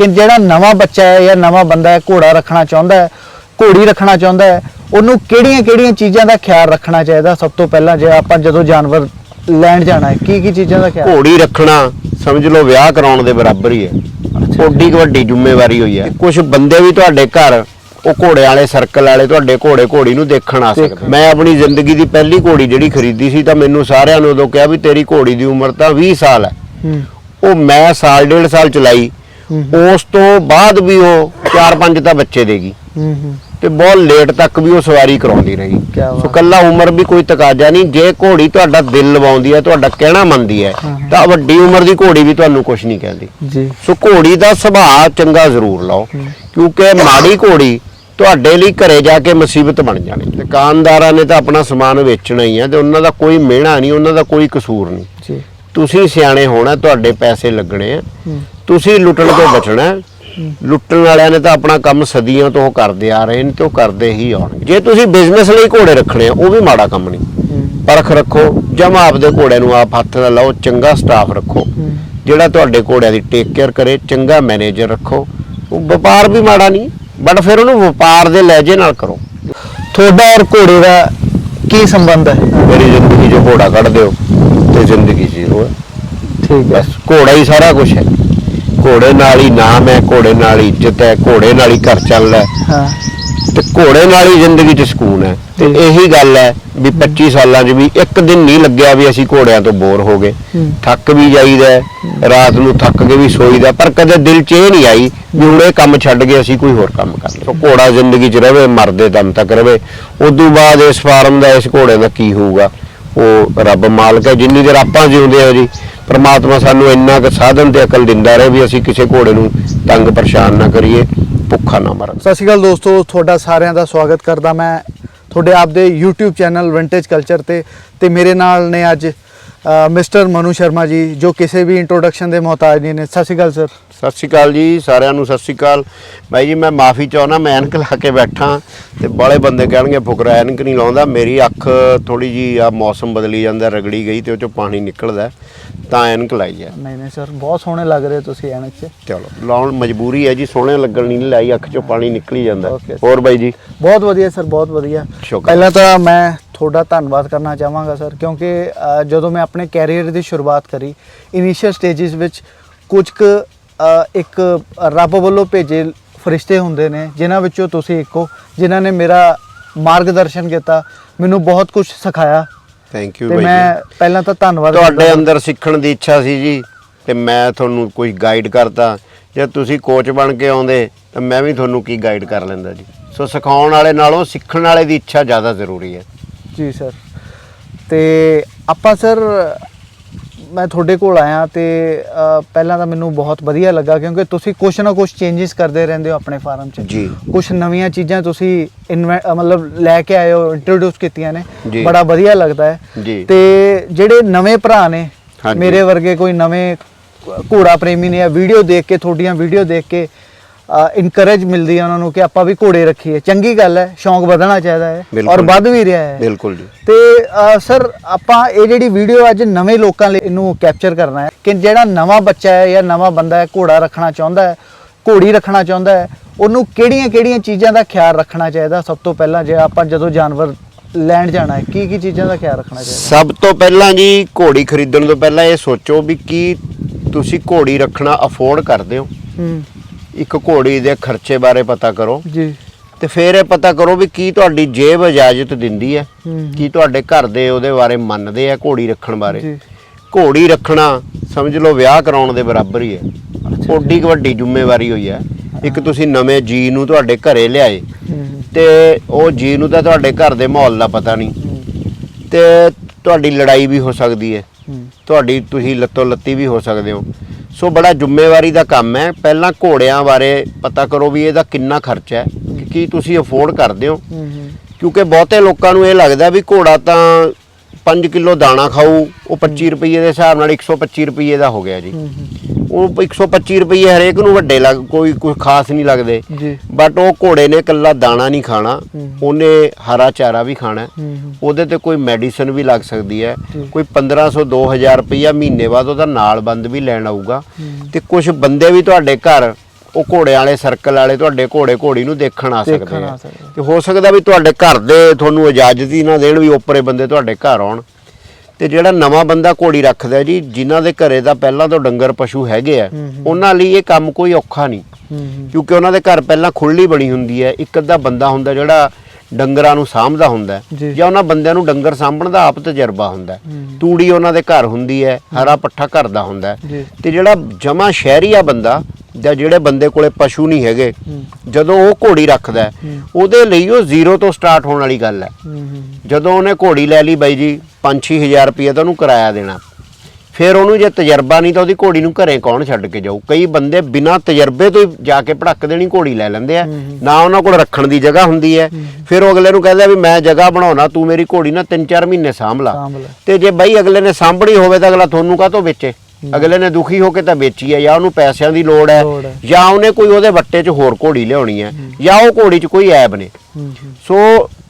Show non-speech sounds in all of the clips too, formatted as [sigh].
ਕਿ ਜਿਹੜਾ ਨਵਾਂ ਬੱਚਾ ਹੈ ਜਾਂ ਨਵਾਂ ਬੰਦਾ ਹੈ ਘੋੜਾ ਰੱਖਣਾ ਚਾਹੁੰਦਾ ਹੈ ਘੋੜੀ ਰੱਖਣਾ ਚਾਹੁੰਦਾ ਹੈ ਉਹਨੂੰ ਕਿਹੜੀਆਂ-ਕਿਹੜੀਆਂ ਚੀਜ਼ਾਂ ਦਾ ਖਿਆਲ ਰੱਖਣਾ ਚਾਹੀਦਾ ਸਭ ਤੋਂ ਪਹਿਲਾਂ ਜੇ ਆਪਾਂ ਜਦੋਂ ਜਾਨਵਰ ਲੈਣ ਜਾਣਾ ਹੈ ਕੀ ਕੀ ਚੀਜ਼ਾਂ ਦਾ ਖਿਆਲ? ਘੋੜੀ ਰੱਖਣਾ ਸਮਝ ਲਓ ਵਿਆਹ ਕਰਾਉਣ ਦੇ ਬਰਾਬਰ ਹੀ ਹੈ। ਓਡੀ ਵੱਡੀ ਜ਼ਿੰਮੇਵਾਰੀ ਹੋਈ ਹੈ। ਕੁਝ ਬੰਦੇ ਵੀ ਤੁਹਾਡੇ ਘਰ ਉਹ ਘੋੜੇ ਵਾਲੇ ਸਰਕਲ ਵਾਲੇ ਤੁਹਾਡੇ ਘੋੜੇ ਘੋੜੀ ਨੂੰ ਦੇਖਣ ਆ ਸਕਦੇ। ਮੈਂ ਆਪਣੀ ਜ਼ਿੰਦਗੀ ਦੀ ਪਹਿਲੀ ਘੋੜੀ ਜਿਹੜੀ ਖਰੀਦੀ ਸੀ ਤਾਂ ਮੈਨੂੰ ਸਾਰਿਆਂ ਨੂੰ ਉਦੋਂ ਕਿਹਾ ਵੀ ਤੇਰੀ ਘੋੜੀ ਦੀ ਉਮਰ ਤਾਂ 20 ਸਾਲ ਹੂੰ। ਉਹ ਮੈਂ ਸਾਲ ਡੇਢ ਸਾਲ ਚਲਾਈ। ਉਸ ਤੋਂ ਬਾਅਦ ਵੀ ਉਹ 4-5 ਤਾਂ ਬੱਚੇ ਦੇਗੀ ਹੂੰ ਹੂੰ। ਤੇ ਬਹੁਤ ਲੇਟ ਤੱਕ ਵੀ ਉਹ ਸਵਾਰੀ ਕਰਾਉਂਦੀ ਰਹੀ। ਸੋ ਕੱਲਾ ਉਮਰ ਵੀ ਕੋਈ ਤਕਾਜ਼ਾ ਨਹੀਂ। ਜੇ ਘੋੜੀ ਤੁਹਾਡਾ ਦਿਲ ਲਵਾਉਂਦੀ ਹੈ ਤੁਹਾਡਾ ਕਹਿਣਾ ਮੰਨਦੀ ਹੈ ਤਾਂ ਵੱਡੀ ਉਮਰ ਦੀ ਘੋੜੀ ਵੀ ਤੁਹਾਨੂੰ ਕੁਝ ਨਹੀਂ ਕਹਿੰਦੀ। ਜੀ। ਸੋ ਘੋੜੀ ਦਾ ਸੁਭਾਅ ਚੰਗਾ ਜ਼ਰੂਰ ਲਾਓ ਕਿਉਂਕਿ ਮਾੜੀ ਘੋੜੀ ਤੁਹਾਡੇ ਲਈ ਘਰੇ ਜਾ ਕੇ ਮੁਸੀਬਤ ਬਣ ਜਾਣੀ। ਦੁਕਾਨਦਾਰਾਂ ਨੇ ਤਾਂ ਆਪਣਾ ਸਮਾਨ ਵੇਚਣਾ ਹੀ ਹੈ ਤੇ ਉਹਨਾਂ ਦਾ ਕੋਈ ਮਿਹਣਾ ਨਹੀਂ ਉਹਨਾਂ ਦਾ ਕੋਈ ਕਸੂਰ ਨਹੀਂ। ਜੀ। ਤੁਸੀਂ ਸਿਆਣੇ ਹੋਣਾ ਤੁਹਾਡੇ ਪੈਸੇ ਲੱਗਣੇ ਆ। ਤੁਸੀਂ ਲੁੱਟਣ ਤੋਂ ਬਚਣਾ ਹੈ। ਲੁੱਟਣ ਵਾਲਿਆਂ ਨੇ ਤਾਂ ਆਪਣਾ ਕੰਮ ਸਦੀਆਂ ਤੋਂ ਕਰਦੇ ਆ ਰਹੇ ਨੇ ਤੇ ਉਹ ਕਰਦੇ ਹੀ ਆਉਣਗੇ। ਜੇ ਤੁਸੀਂ ਬਿਜ਼ਨਸ ਲਈ ਘੋੜੇ ਰੱਖਣੇ ਆ ਉਹ ਵੀ ਮਾੜਾ ਕੰਮ ਨਹੀਂ। ਹੂੰ ਪਰਖ ਰੱਖੋ ਜਮਾ ਆਪਦੇ ਘੋੜੇ ਨੂੰ ਆਪ ਹੱਥ ਨਾਲ ਲਾਓ ਚੰਗਾ ਸਟਾਫ ਰੱਖੋ। ਜਿਹੜਾ ਤੁਹਾਡੇ ਘੋੜਿਆਂ ਦੀ ਟੇਕ ਕੇਅਰ ਕਰੇ ਚੰਗਾ ਮੈਨੇਜਰ ਰੱਖੋ। ਉਹ ਵਪਾਰ ਵੀ ਮਾੜਾ ਨਹੀਂ ਬਟ ਫਿਰ ਉਹਨੂੰ ਵਪਾਰ ਦੇ ਲਹਿਜੇ ਨਾਲ ਕਰੋ। ਤੁਹਾਡਾ ਔਰ ਘੋੜੇ ਦਾ ਕੀ ਸੰਬੰਧ ਹੈ? ਮੇਰੀ ਜ਼ਿੰਦਗੀ 'ਚ ਘੋੜਾ ਕੱਢ ਦਿਓ ਤੇ ਜ਼ਿੰਦਗੀ ਜ਼ੀਰੋ ਹੈ। ਠੀਕ ਬਸ ਘੋੜਾ ਹੀ ਸਾਰਾ ਕੁਝ ਹੈ। ਘੋੜੇ ਨਾਲ ਹੀ ਨਾਮ ਹੈ ਘੋੜੇ ਨਾਲ ਹੀ ਇੱਜ਼ਤ ਹੈ ਘੋੜੇ ਨਾਲ ਹੀ ਘਰ ਚੱਲਦਾ ਹੈ। ਹਾਂ। ਤੇ ਘੋੜੇ ਨਾਲ ਹੀ ਜ਼ਿੰਦਗੀ 'ਚ ਸਕੂਨ ਹੈ। ਤੇ। ਇਹੀ ਗੱਲ ਹੈ ਵੀ 25 ਸਾਲਾਂ 'ਚ ਵੀ ਇੱਕ ਦਿਨ ਨਹੀਂ ਲੱਗਿਆ ਵੀ ਅਸੀਂ ਘੋੜਿਆਂ ਤੋਂ ਬੋਰ ਹੋ ਗਏ। ਥੱਕ ਵੀ ਜਾਈਦਾ ਹੈ, ਰਾਤ ਨੂੰ ਥੱਕ ਕੇ ਵੀ ਸੋਈਦਾ ਪਰ ਕਦੇ ਦਿਲ 'ਚ ਇਹ ਨਹੀਂ ਆਈ ਵੀ ਹੁਣ ਇਹ ਕੰਮ ਛੱਡ ਕੇ ਅਸੀਂ ਕੋਈ ਹੋਰ ਕੰਮ ਕਰ ਲਈਏ। ਘੋੜਾ ਜ਼ਿੰਦਗੀ 'ਚ ਰਵੇ ਮਰਦੇ ਦਮ ਤੱਕ ਰਵੇ। ਉਦੋਂ ਬਾਅਦ ਇਸ ਫਾਰਮ ਦਾ ਇਸ ਘੋੜੇ ਦਾ ਕੀ ਹੋਊਗਾ? ਉਹ ਰੱਬ ਮਾਲਕ ਹੈ ਜਿੰਨੀ ਦੇਰ ਆਪਾਂ ਜਿਉਂਦੇ ਹਾਂ ਜੀ ਪ੍ਰਮਾਤਮਾ ਸਾਨੂੰ ਇੰਨਾ ਕੁ ਸਾਧਨ ਤੇ ਅਕਲ ਦਿੰਦਾ ਰਹੇ ਵੀ ਅਸੀਂ ਕਿਸੇ ਘੋੜੇ ਨੂੰ ਤੰਗ ਪਰੇਸ਼ਾਨ ਨਾ ਕਰੀਏ, ਭੁੱਖਾ ਨਾ ਮਰਨ। ਸਤਿ ਸ਼੍ਰੀ ਅਕਾਲ ਦੋਸਤੋ, ਤੁਹਾਡਾ ਸਾਰਿਆਂ ਦਾ ਸਵਾਗਤ ਕਰਦਾ ਮੈਂ ਤੁਹਾਡੇ ਆਪਦੇ YouTube ਚੈਨਲ ਵਿੰਟੇਜ ਕਲਚਰ ਤੇ ਤੇ ਮੇਰੇ ਨਾਲ ਨੇ ਅੱਜ ਮਿਸਟਰ ਮਨੂ ਸ਼ਰਮਾ ਜੀ ਜੋ ਕਿਸੇ ਵੀ ਇੰਟਰੋਡਕਸ਼ਨ ਦੇ ਮੁਹਤਾਜ ਨਹੀਂ ਨੇ। ਸਤਿ ਸ਼੍ਰੀ ਅਕਾਲ ਸਰ ਸਤਿ ਸ਼੍ਰੀ ਅਕਾਲ ਜੀ ਸਾਰਿਆਂ ਨੂੰ ਸਤਿ ਸ਼੍ਰੀ ਅਕਾਲ। ਬਾਈ ਜੀ ਮੈਂ ਮਾਫੀ ਚਾਹੁੰਦਾ ਮੈਂ ਐਨਕ ਲਾ ਕੇ ਬੈਠਾ ਤੇ ਬਾਲੇ ਬੰਦੇ ਕਹਿਣਗੇ ਫੁਕਰਾ ਐਨਕ ਨਹੀਂ ਲਾਉਂਦਾ। ਮੇਰੀ ਅੱਖ ਥੋੜੀ ਜੀ ਆ ਮੌਸਮ ਬਦਲੀ ਜਾਂਦਾ ਰਗੜੀ ਗਈ ਤੇ ਉਹ ਚੋਂ ਪਾਣੀ ਨਿਕਲਦਾ ਤਾਂ ਐਨਕ ਲਾਈ ਹੈ ਨਹੀਂ ਨਹੀਂ ਸਰ ਬਹੁਤ ਸੋਹਣੇ ਲੱਗ ਰਹੇ ਤੁਸੀਂ ਐਨਕ 'ਚ। ਚਲੋ ਲਾਉਣ ਮਜਬੂਰੀ ਹੈ ਜੀ ਸੋਹਣੇ ਲੱਗਣ ਨਹੀਂ ਲਾਈ ਅੱਖ ਚੋਂ ਪਾਣੀ ਨਿਕਲੀ ਜਾਂਦਾ। ਹੋਰ ਬਾਈ ਜੀ? ਬਹੁਤ ਵਧੀਆ ਸਰ ਬਹੁਤ ਵਧੀਆ। ਪਹਿਲਾਂ ਤਾਂ ਮੈਂ ਤੁਹਾਡਾ ਧੰਨਵਾਦ ਕਰਨਾ ਚਾਹਾਂਗਾ ਸਰ ਕਿਉਂਕਿ ਜਦੋਂ ਮੈਂ ਆਪਣੇ ਕੈਰੀਅਰ ਦੀ ਸ਼ੁਰੂਆਤ ਕਰੀ ਇਨੀਸ਼ੀਅਲ ਸਟੇजेस ਵਿੱਚ ਕੁਝ ਕੁ ਇੱਕ ਰੱਬ ਵੱਲੋਂ ਭੇਜੇ ਫਰਿਸ਼ਤੇ ਹੁੰਦੇ ਨੇ ਜਿਨ੍ਹਾਂ ਵਿੱਚੋਂ ਤੁਸੀਂ ਇੱਕ ਜਿਨ੍ਹਾਂ ਨੇ ਮੇਰਾ ਮਾਰਗਦਰਸ਼ਨ ਕੀਤਾ ਮੈਨੂੰ ਬਹੁਤ ਕੁਝ ਸਿਖਾਇਆ। ਥੈਂਕ ਯੂ ਬਾਈ ਮੈਂ ਪਹਿਲਾਂ ਤਾਂ ਧੰਨਵਾਦ ਤੁਹਾਡੇ। ਅੰਦਰ ਸਿੱਖਣ ਦੀ ਇੱਛਾ ਸੀ ਜੀ ਤੇ ਮੈਂ ਤੁਹਾਨੂੰ ਕੋਈ ਗਾਈਡ ਕਰਤਾ ਜੇ ਤੁਸੀਂ ਕੋਚ ਬਣ ਕੇ ਆਉਂਦੇ ਤਾਂ ਮੈਂ ਵੀ ਤੁਹਾਨੂੰ ਕੀ ਗਾਈਡ ਕਰ ਲੈਂਦਾ ਜੀ। ਸੋ ਸਿਖਾਉਣ ਵਾਲੇ ਨਾਲੋਂ ਸਿੱਖਣ ਵਾਲੇ ਦੀ ਇੱਛਾ ਜ਼ਿਆਦਾ ਜ਼ਰੂਰੀ ਹੈ। ਜੀ ਸਰ ਤੇ ਆਪਾਂ ਸਰ ਮੈਂ ਤੁਹਾਡੇ ਕੋਲ ਆਇਆ ਤੇ ਪਹਿਲਾਂ ਤਾਂ ਮੈਨੂੰ ਬਹੁਤ ਵਧੀਆ ਲੱਗਾ ਕਿਉਂਕਿ ਤੁਸੀਂ ਕੁਛ ਨਾ ਕੁਛ ਚੇਂਜਸ ਕਰਦੇ ਰਹਿੰਦੇ ਹੋ ਆਪਣੇ ਫਾਰਮ 'ਚ ਜੀ। ਕੁਛ ਨਵੀਆਂ ਚੀਜ਼ਾਂ ਤੁਸੀਂ ਮਤਲਬ ਲੈ ਕੇ ਆਏ ਹੋ ਇੰਟਰੋਡਿਊਸ ਕੀਤੀਆਂ ਨੇ। ਬੜਾ ਵਧੀਆ ਲੱਗਦਾ ਹੈ। ਤੇ ਜਿਹੜੇ ਨਵੇਂ ਭਰਾ ਨੇ। ਮੇਰੇ ਵਰਗੇ ਕੋਈ ਨਵੇਂ ਘੋੜਾ ਪ੍ਰੇਮੀ ਨੇ ਆ ਵੀਡੀਓ ਦੇਖ ਕੇ ਤੁਹਾਡੀਆਂ ਵੀਡੀਓ ਦੇਖ ਕੇ ਇਨਕਰੇਜ ਮਿਲਦੀ ਹੈ ਉਹਨਾਂ ਨੂੰ ਕਿ ਆਪਾਂ ਵੀ ਘੋੜੇ ਰੱਖੀਏ। ਚੰਗੀ ਗੱਲ ਹੈ ਸ਼ੌਂਕ ਵਧਣਾ ਚਾਹੀਦਾ ਹੈ। ਔਰ ਵੱਧ ਵੀ ਰਿਹਾ ਹੈ। ਬਿਲਕੁਲ ਜੀ। ਤੇ ਸਰ ਆਪਾਂ ਇਹ ਜਿਹੜੀ ਵੀਡੀਓ ਅੱਜ ਨਵੇਂ ਲੋਕਾਂ ਲਈ ਇਹਨੂੰ ਕੈਪਚਰ ਕਰਨਾ ਹੈ ਕਿ ਜਿਹੜਾ ਨਵਾਂ ਬੱਚਾ ਹੈ ਜਾਂ ਨਵਾਂ ਬੰਦਾ ਹੈ ਘੋੜਾ ਰੱਖਣਾ ਚਾਹੁੰਦਾ ਹੈ ਘੋੜੀ ਰੱਖਣਾ ਚਾਹੁੰਦਾ ਹੈ ਉਹਨੂੰ ਕਿਹੜੀਆਂ-ਕਿਹੜੀਆਂ ਚੀਜ਼ਾਂ ਦਾ ਖਿਆਲ ਰੱਖਣਾ ਚਾਹੀਦਾ? ਸਭ ਤੋਂ ਪਹਿਲਾਂ ਜੇ ਆਪਾਂ ਜਦੋਂ ਜਾਨਵਰ ਲੈਣ ਜਾਣਾ ਹੈ ਕੀ ਕੀ ਚੀਜ਼ਾਂ ਦਾ ਖਿਆਲ ਰੱਖਣਾ ਚਾਹੀਦਾ? ਸਭ ਤੋਂ ਪਹਿਲਾਂ ਜੀ ਘੋੜੀ ਖਰੀਦਣ ਤੋਂ ਪਹਿਲਾਂ ਇਹ ਸੋਚੋ ਵੀ ਕੀ ਤੁਸੀਂ ਘੋੜੀ ਰੱਖਣਾ ਅਫੋਰਡ ਕਰਦੇ ਹੋ। ਹੂੰ। ਇੱਕ ਘੋੜੀ ਦੇ ਖਰਚੇ ਬਾਰੇ ਪਤਾ ਕਰੋ। ਜੀ। ਤੇ ਫਿਰ ਇਹ ਪਤਾ ਕਰੋ ਵੀ ਕੀ ਤੁਹਾਡੀ ਜੇਬ ਇਜਾਜ਼ਤ ਦਿੰਦੀ ਹੈ। ਕੀ ਤੁਹਾਡੇ ਘਰ ਦੇ ਉਹਦੇ ਬਾਰੇ ਮੰਨਦੇ ਆ ਘੋੜੀ ਰੱਖਣ ਬਾਰੇ। ਜੀ। ਘੋੜੀ ਰੱਖਣਾ ਸਮਝ ਲਓ ਵਿਆਹ ਕਰਾਉਣ ਦੇ ਬਰਾਬਰ ਹੀ ਹੈ। ਓਡੀ ਵੱਡੀ ਜ਼ਿੰਮੇਵਾਰੀ ਹੋਈ ਹੈ। ਇੱਕ ਤੁਸੀਂ ਨਵੇਂ ਜੀ ਨੂੰ ਤੁਹਾਡੇ ਘਰੇ ਲਿਆਏ ਤੇ ਉਹ ਜੀ ਨੂੰ ਤਾਂ ਤੁਹਾਡੇ ਘਰ ਦੇ ਮਾਹੌਲ ਦਾ ਪਤਾ ਨਹੀਂ। ਤੇ ਤੁਹਾਡੀ ਲੜਾਈ ਵੀ ਹੋ ਸਕਦੀ ਹੂੰ। ਤੁਹਾਡੀ ਤੁਸੀਂ ਲੱਤੋ ਲੱਤੀ ਵੀ ਹੋ ਸਕਦੇ ਹੋ। ਸੋ ਬੜਾ ਜ਼ਿੰਮੇਵਾਰੀ ਦਾ ਕੰਮ ਹੈ। ਪਹਿਲਾਂ ਘੋੜਿਆਂ ਬਾਰੇ ਪਤਾ ਕਰੋ ਵੀ ਇਹਦਾ ਕਿੰਨਾ ਖਰਚਾ ਹੈ ਕਿ ਕੀ ਤੁਸੀਂ ਅਫੋਰਡ ਕਰਦੇ ਹੋ। ਕਿਉਂਕਿ ਬਹੁਤੇ ਲੋਕਾਂ ਨੂੰ ਇਹ ਲੱਗਦਾ ਵੀ ਘੋੜਾ ਤਾਂ 5 ਕਿਲੋ ਦਾਣਾ ਖਾਊ ਉਹ 25 ਰੁਪਏ ਦੇ ਹਿਸਾਬ ਨਾਲ 125 ਰੁਪਏ ਦਾ ਹੋ ਗਿਆ ਜੀ। ਉਹ 125 ਰੁਪਏ ਹਰੇਕ ਨੂੰ ਵੱਡੇ ਲੱਗ ਕੋਈ ਕੋਈ ਖਾਸ ਨਹੀਂ ਲੱਗਦੇ ਜੀ ਬਟ ਉਹ ਘੋੜੇ ਨੇ ਇਕੱਲਾ ਦਾਣਾ ਨਹੀਂ ਖਾਣਾ। ਉਹਨੇ ਹਰਾ ਚਾਰਾ ਵੀ ਖਾਣਾ ਉਹਦੇ ਤੇ ਕੋਈ ਮੈਡੀਸਨ ਵੀ ਲੱਗ ਸਕਦੀ ਹੈ। ਕੋਈ 1500 2000 ਰੁਪਇਆ ਮਹੀਨੇ ਬਾਅਦ ਉਹਦਾ ਨਾਲ ਬੰਦ ਵੀ ਲੈਣ ਆਊਗਾ। ਤੇ ਕੁਝ ਬੰਦੇ ਵੀ ਤੁਹਾਡੇ ਘਰ ਉਹ ਘੋੜੇ ਵਾਲੇ ਸਰਕਲ ਵਾਲੇ ਤੁਹਾਡੇ ਘੋੜੇ ਘੋੜੀ ਨੂੰ ਦੇਖਣ ਆ ਸਕਦੇ ਆ। ਤੇ ਹੋ ਸਕਦਾ ਵੀ ਤੁਹਾਡੇ ਘਰ ਦੇ ਤੁਹਾਨੂੰ ਇਜਾਜ਼ਤ ਹੀ ਨਾ ਦੇਣ ਵੀ ਉੱਪਰੇ ਬੰਦੇ ਤੁਹਾਡੇ ਘਰ ਆਉਣ ਤੇ ਜਿਹੜਾ ਨਵਾਂ ਬੰਦਾ ਘੋੜੀ ਰੱਖਦਾ ਜੀ ਜਿਨ੍ਹਾਂ ਦੇ ਘਰੇ ਤਾਂ ਪਹਿਲਾਂ ਤੋਂ ਡੰਗਰ ਪਸ਼ੂ ਹੈਗੇ ਆ। ਉਹਨਾਂ ਲਈ ਇਹ ਕੰਮ ਕੋਈ ਔਖਾ ਨਹੀਂ ਕਿਉਂਕਿ ਉਹਨਾਂ ਦੇ ਘਰ ਪਹਿਲਾਂ ਖੁੱਲੀ ਬਣੀ ਹੁੰਦੀ ਹੈ ਇੱਕ ਅੱਧਾ ਬੰਦਾ ਹੁੰਦਾ ਜਿਹੜਾ ਡੰਗਰਾਂ ਨੂੰ ਸਾਂਭਦਾ ਹੁੰਦਾ। ਜੀ। ਉਹਨਾਂ ਬੰਦਿਆਂ ਨੂੰ ਡੰਗਰ ਸਾਂਭਣ ਦਾ ਆਪ ਤਜਰਬਾ ਹੁੰਦਾ। ਤੂੜੀ ਉਹਨਾਂ ਦੇ ਘਰ ਹੁੰਦੀ ਹੈ ਹਰਾ ਪੱਠਾ ਘਰ ਦਾ ਹੁੰਦਾ ਤੇ ਜਿਹੜਾ ਜਮਾ ਸ਼ਹਿਰੀ ਆ ਬੰਦਾ ਜਾਂ ਜਿਹੜੇ ਬੰਦੇ ਕੋਲੇ ਪਸ਼ੂ ਨਹੀਂ ਹੈਗੇ ਜਦੋਂ ਉਹ ਘੋੜੀ ਰੱਖਦਾ ਹੈ। ਉਹਦੇ ਲਈ ਉਹ ਜ਼ੀਰੋ ਤੋਂ ਸਟਾਰਟ ਹੋਣ ਵਾਲੀ ਗੱਲ ਹੈ। ਜਦੋਂ ਉਹਨੇ ਘੋੜੀ ਲੈ ਲਈ ਬਾਈ ਜੀ 5-6000 ਰੁਪਏ ਤਾਂ ਉਹਨੂੰ ਕਿਰਾਇਆ ਦੇਣਾ। ਫਿਰ ਉਹਨੂੰ ਜੇ ਤਜਰਬਾ ਨਹੀਂ ਤਾਂ ਉਹਦੀ ਘੋੜੀ ਨੂੰ ਘਰੇ ਕੌਣ ਛੱਡ ਕੇ ਜਾਊ? ਕਈ ਬੰਦੇ ਬਿਨਾਂ ਤਜਰਬੇ ਤੋਂ ਹੀ ਜਾ ਕੇ ਭੜਕ ਦੇਣੀ ਘੋੜੀ ਲੈ ਲੈਂਦੇ ਆ। ਨਾ ਉਹਨਾਂ ਕੋਲ ਰੱਖਣ ਦੀ ਜਗ੍ਹਾ ਹੁੰਦੀ ਹੈ। ਫਿਰ ਉਹ ਅਗਲੇ ਨੂੰ ਕਹਿੰਦਾ ਵੀ ਮੈਂ ਜਗ੍ਹਾ ਬਣਾਉਣਾ ਤੂੰ ਮੇਰੀ ਘੋੜੀ ਨਾ 3-4 ਮਹੀਨੇ ਸਾਂਭ ਲਾ। ਸਾਂਭ ਲੈ। ਤੇ ਜੇ ਬਈ ਅਗਲੇ ਨੇ ਸਾਂਭਣੀ ਹੋਵੇ ਤਾਂ ਅਗਲਾ ਤੁਹਾਨੂੰ ਕਾਹਤੋਂ ਵੇਚੇ? ਅਗਲੇ ਨੇ ਦੁਖੀ ਹੋ ਕੇ ਤਾਂ ਵੇਚੀ ਹੈ ਜਾਂ ਉਹਨੂੰ ਪੈਸਿਆਂ ਦੀ ਲੋੜ ਹੈ ਲੋੜ ਹੈ। ਜਾਂ ਉਹਨੇ ਕੋਈ ਉਹਦੇ ਵੱਟੇ 'ਚ ਹੋਰ ਘੋੜੀ ਲਿਆਉਣੀ ਹੈ ਜਾਂ ਉਹ ਘੋੜੀ 'ਚ ਕੋਈ ਐਬ ਨੇ। ਸੋ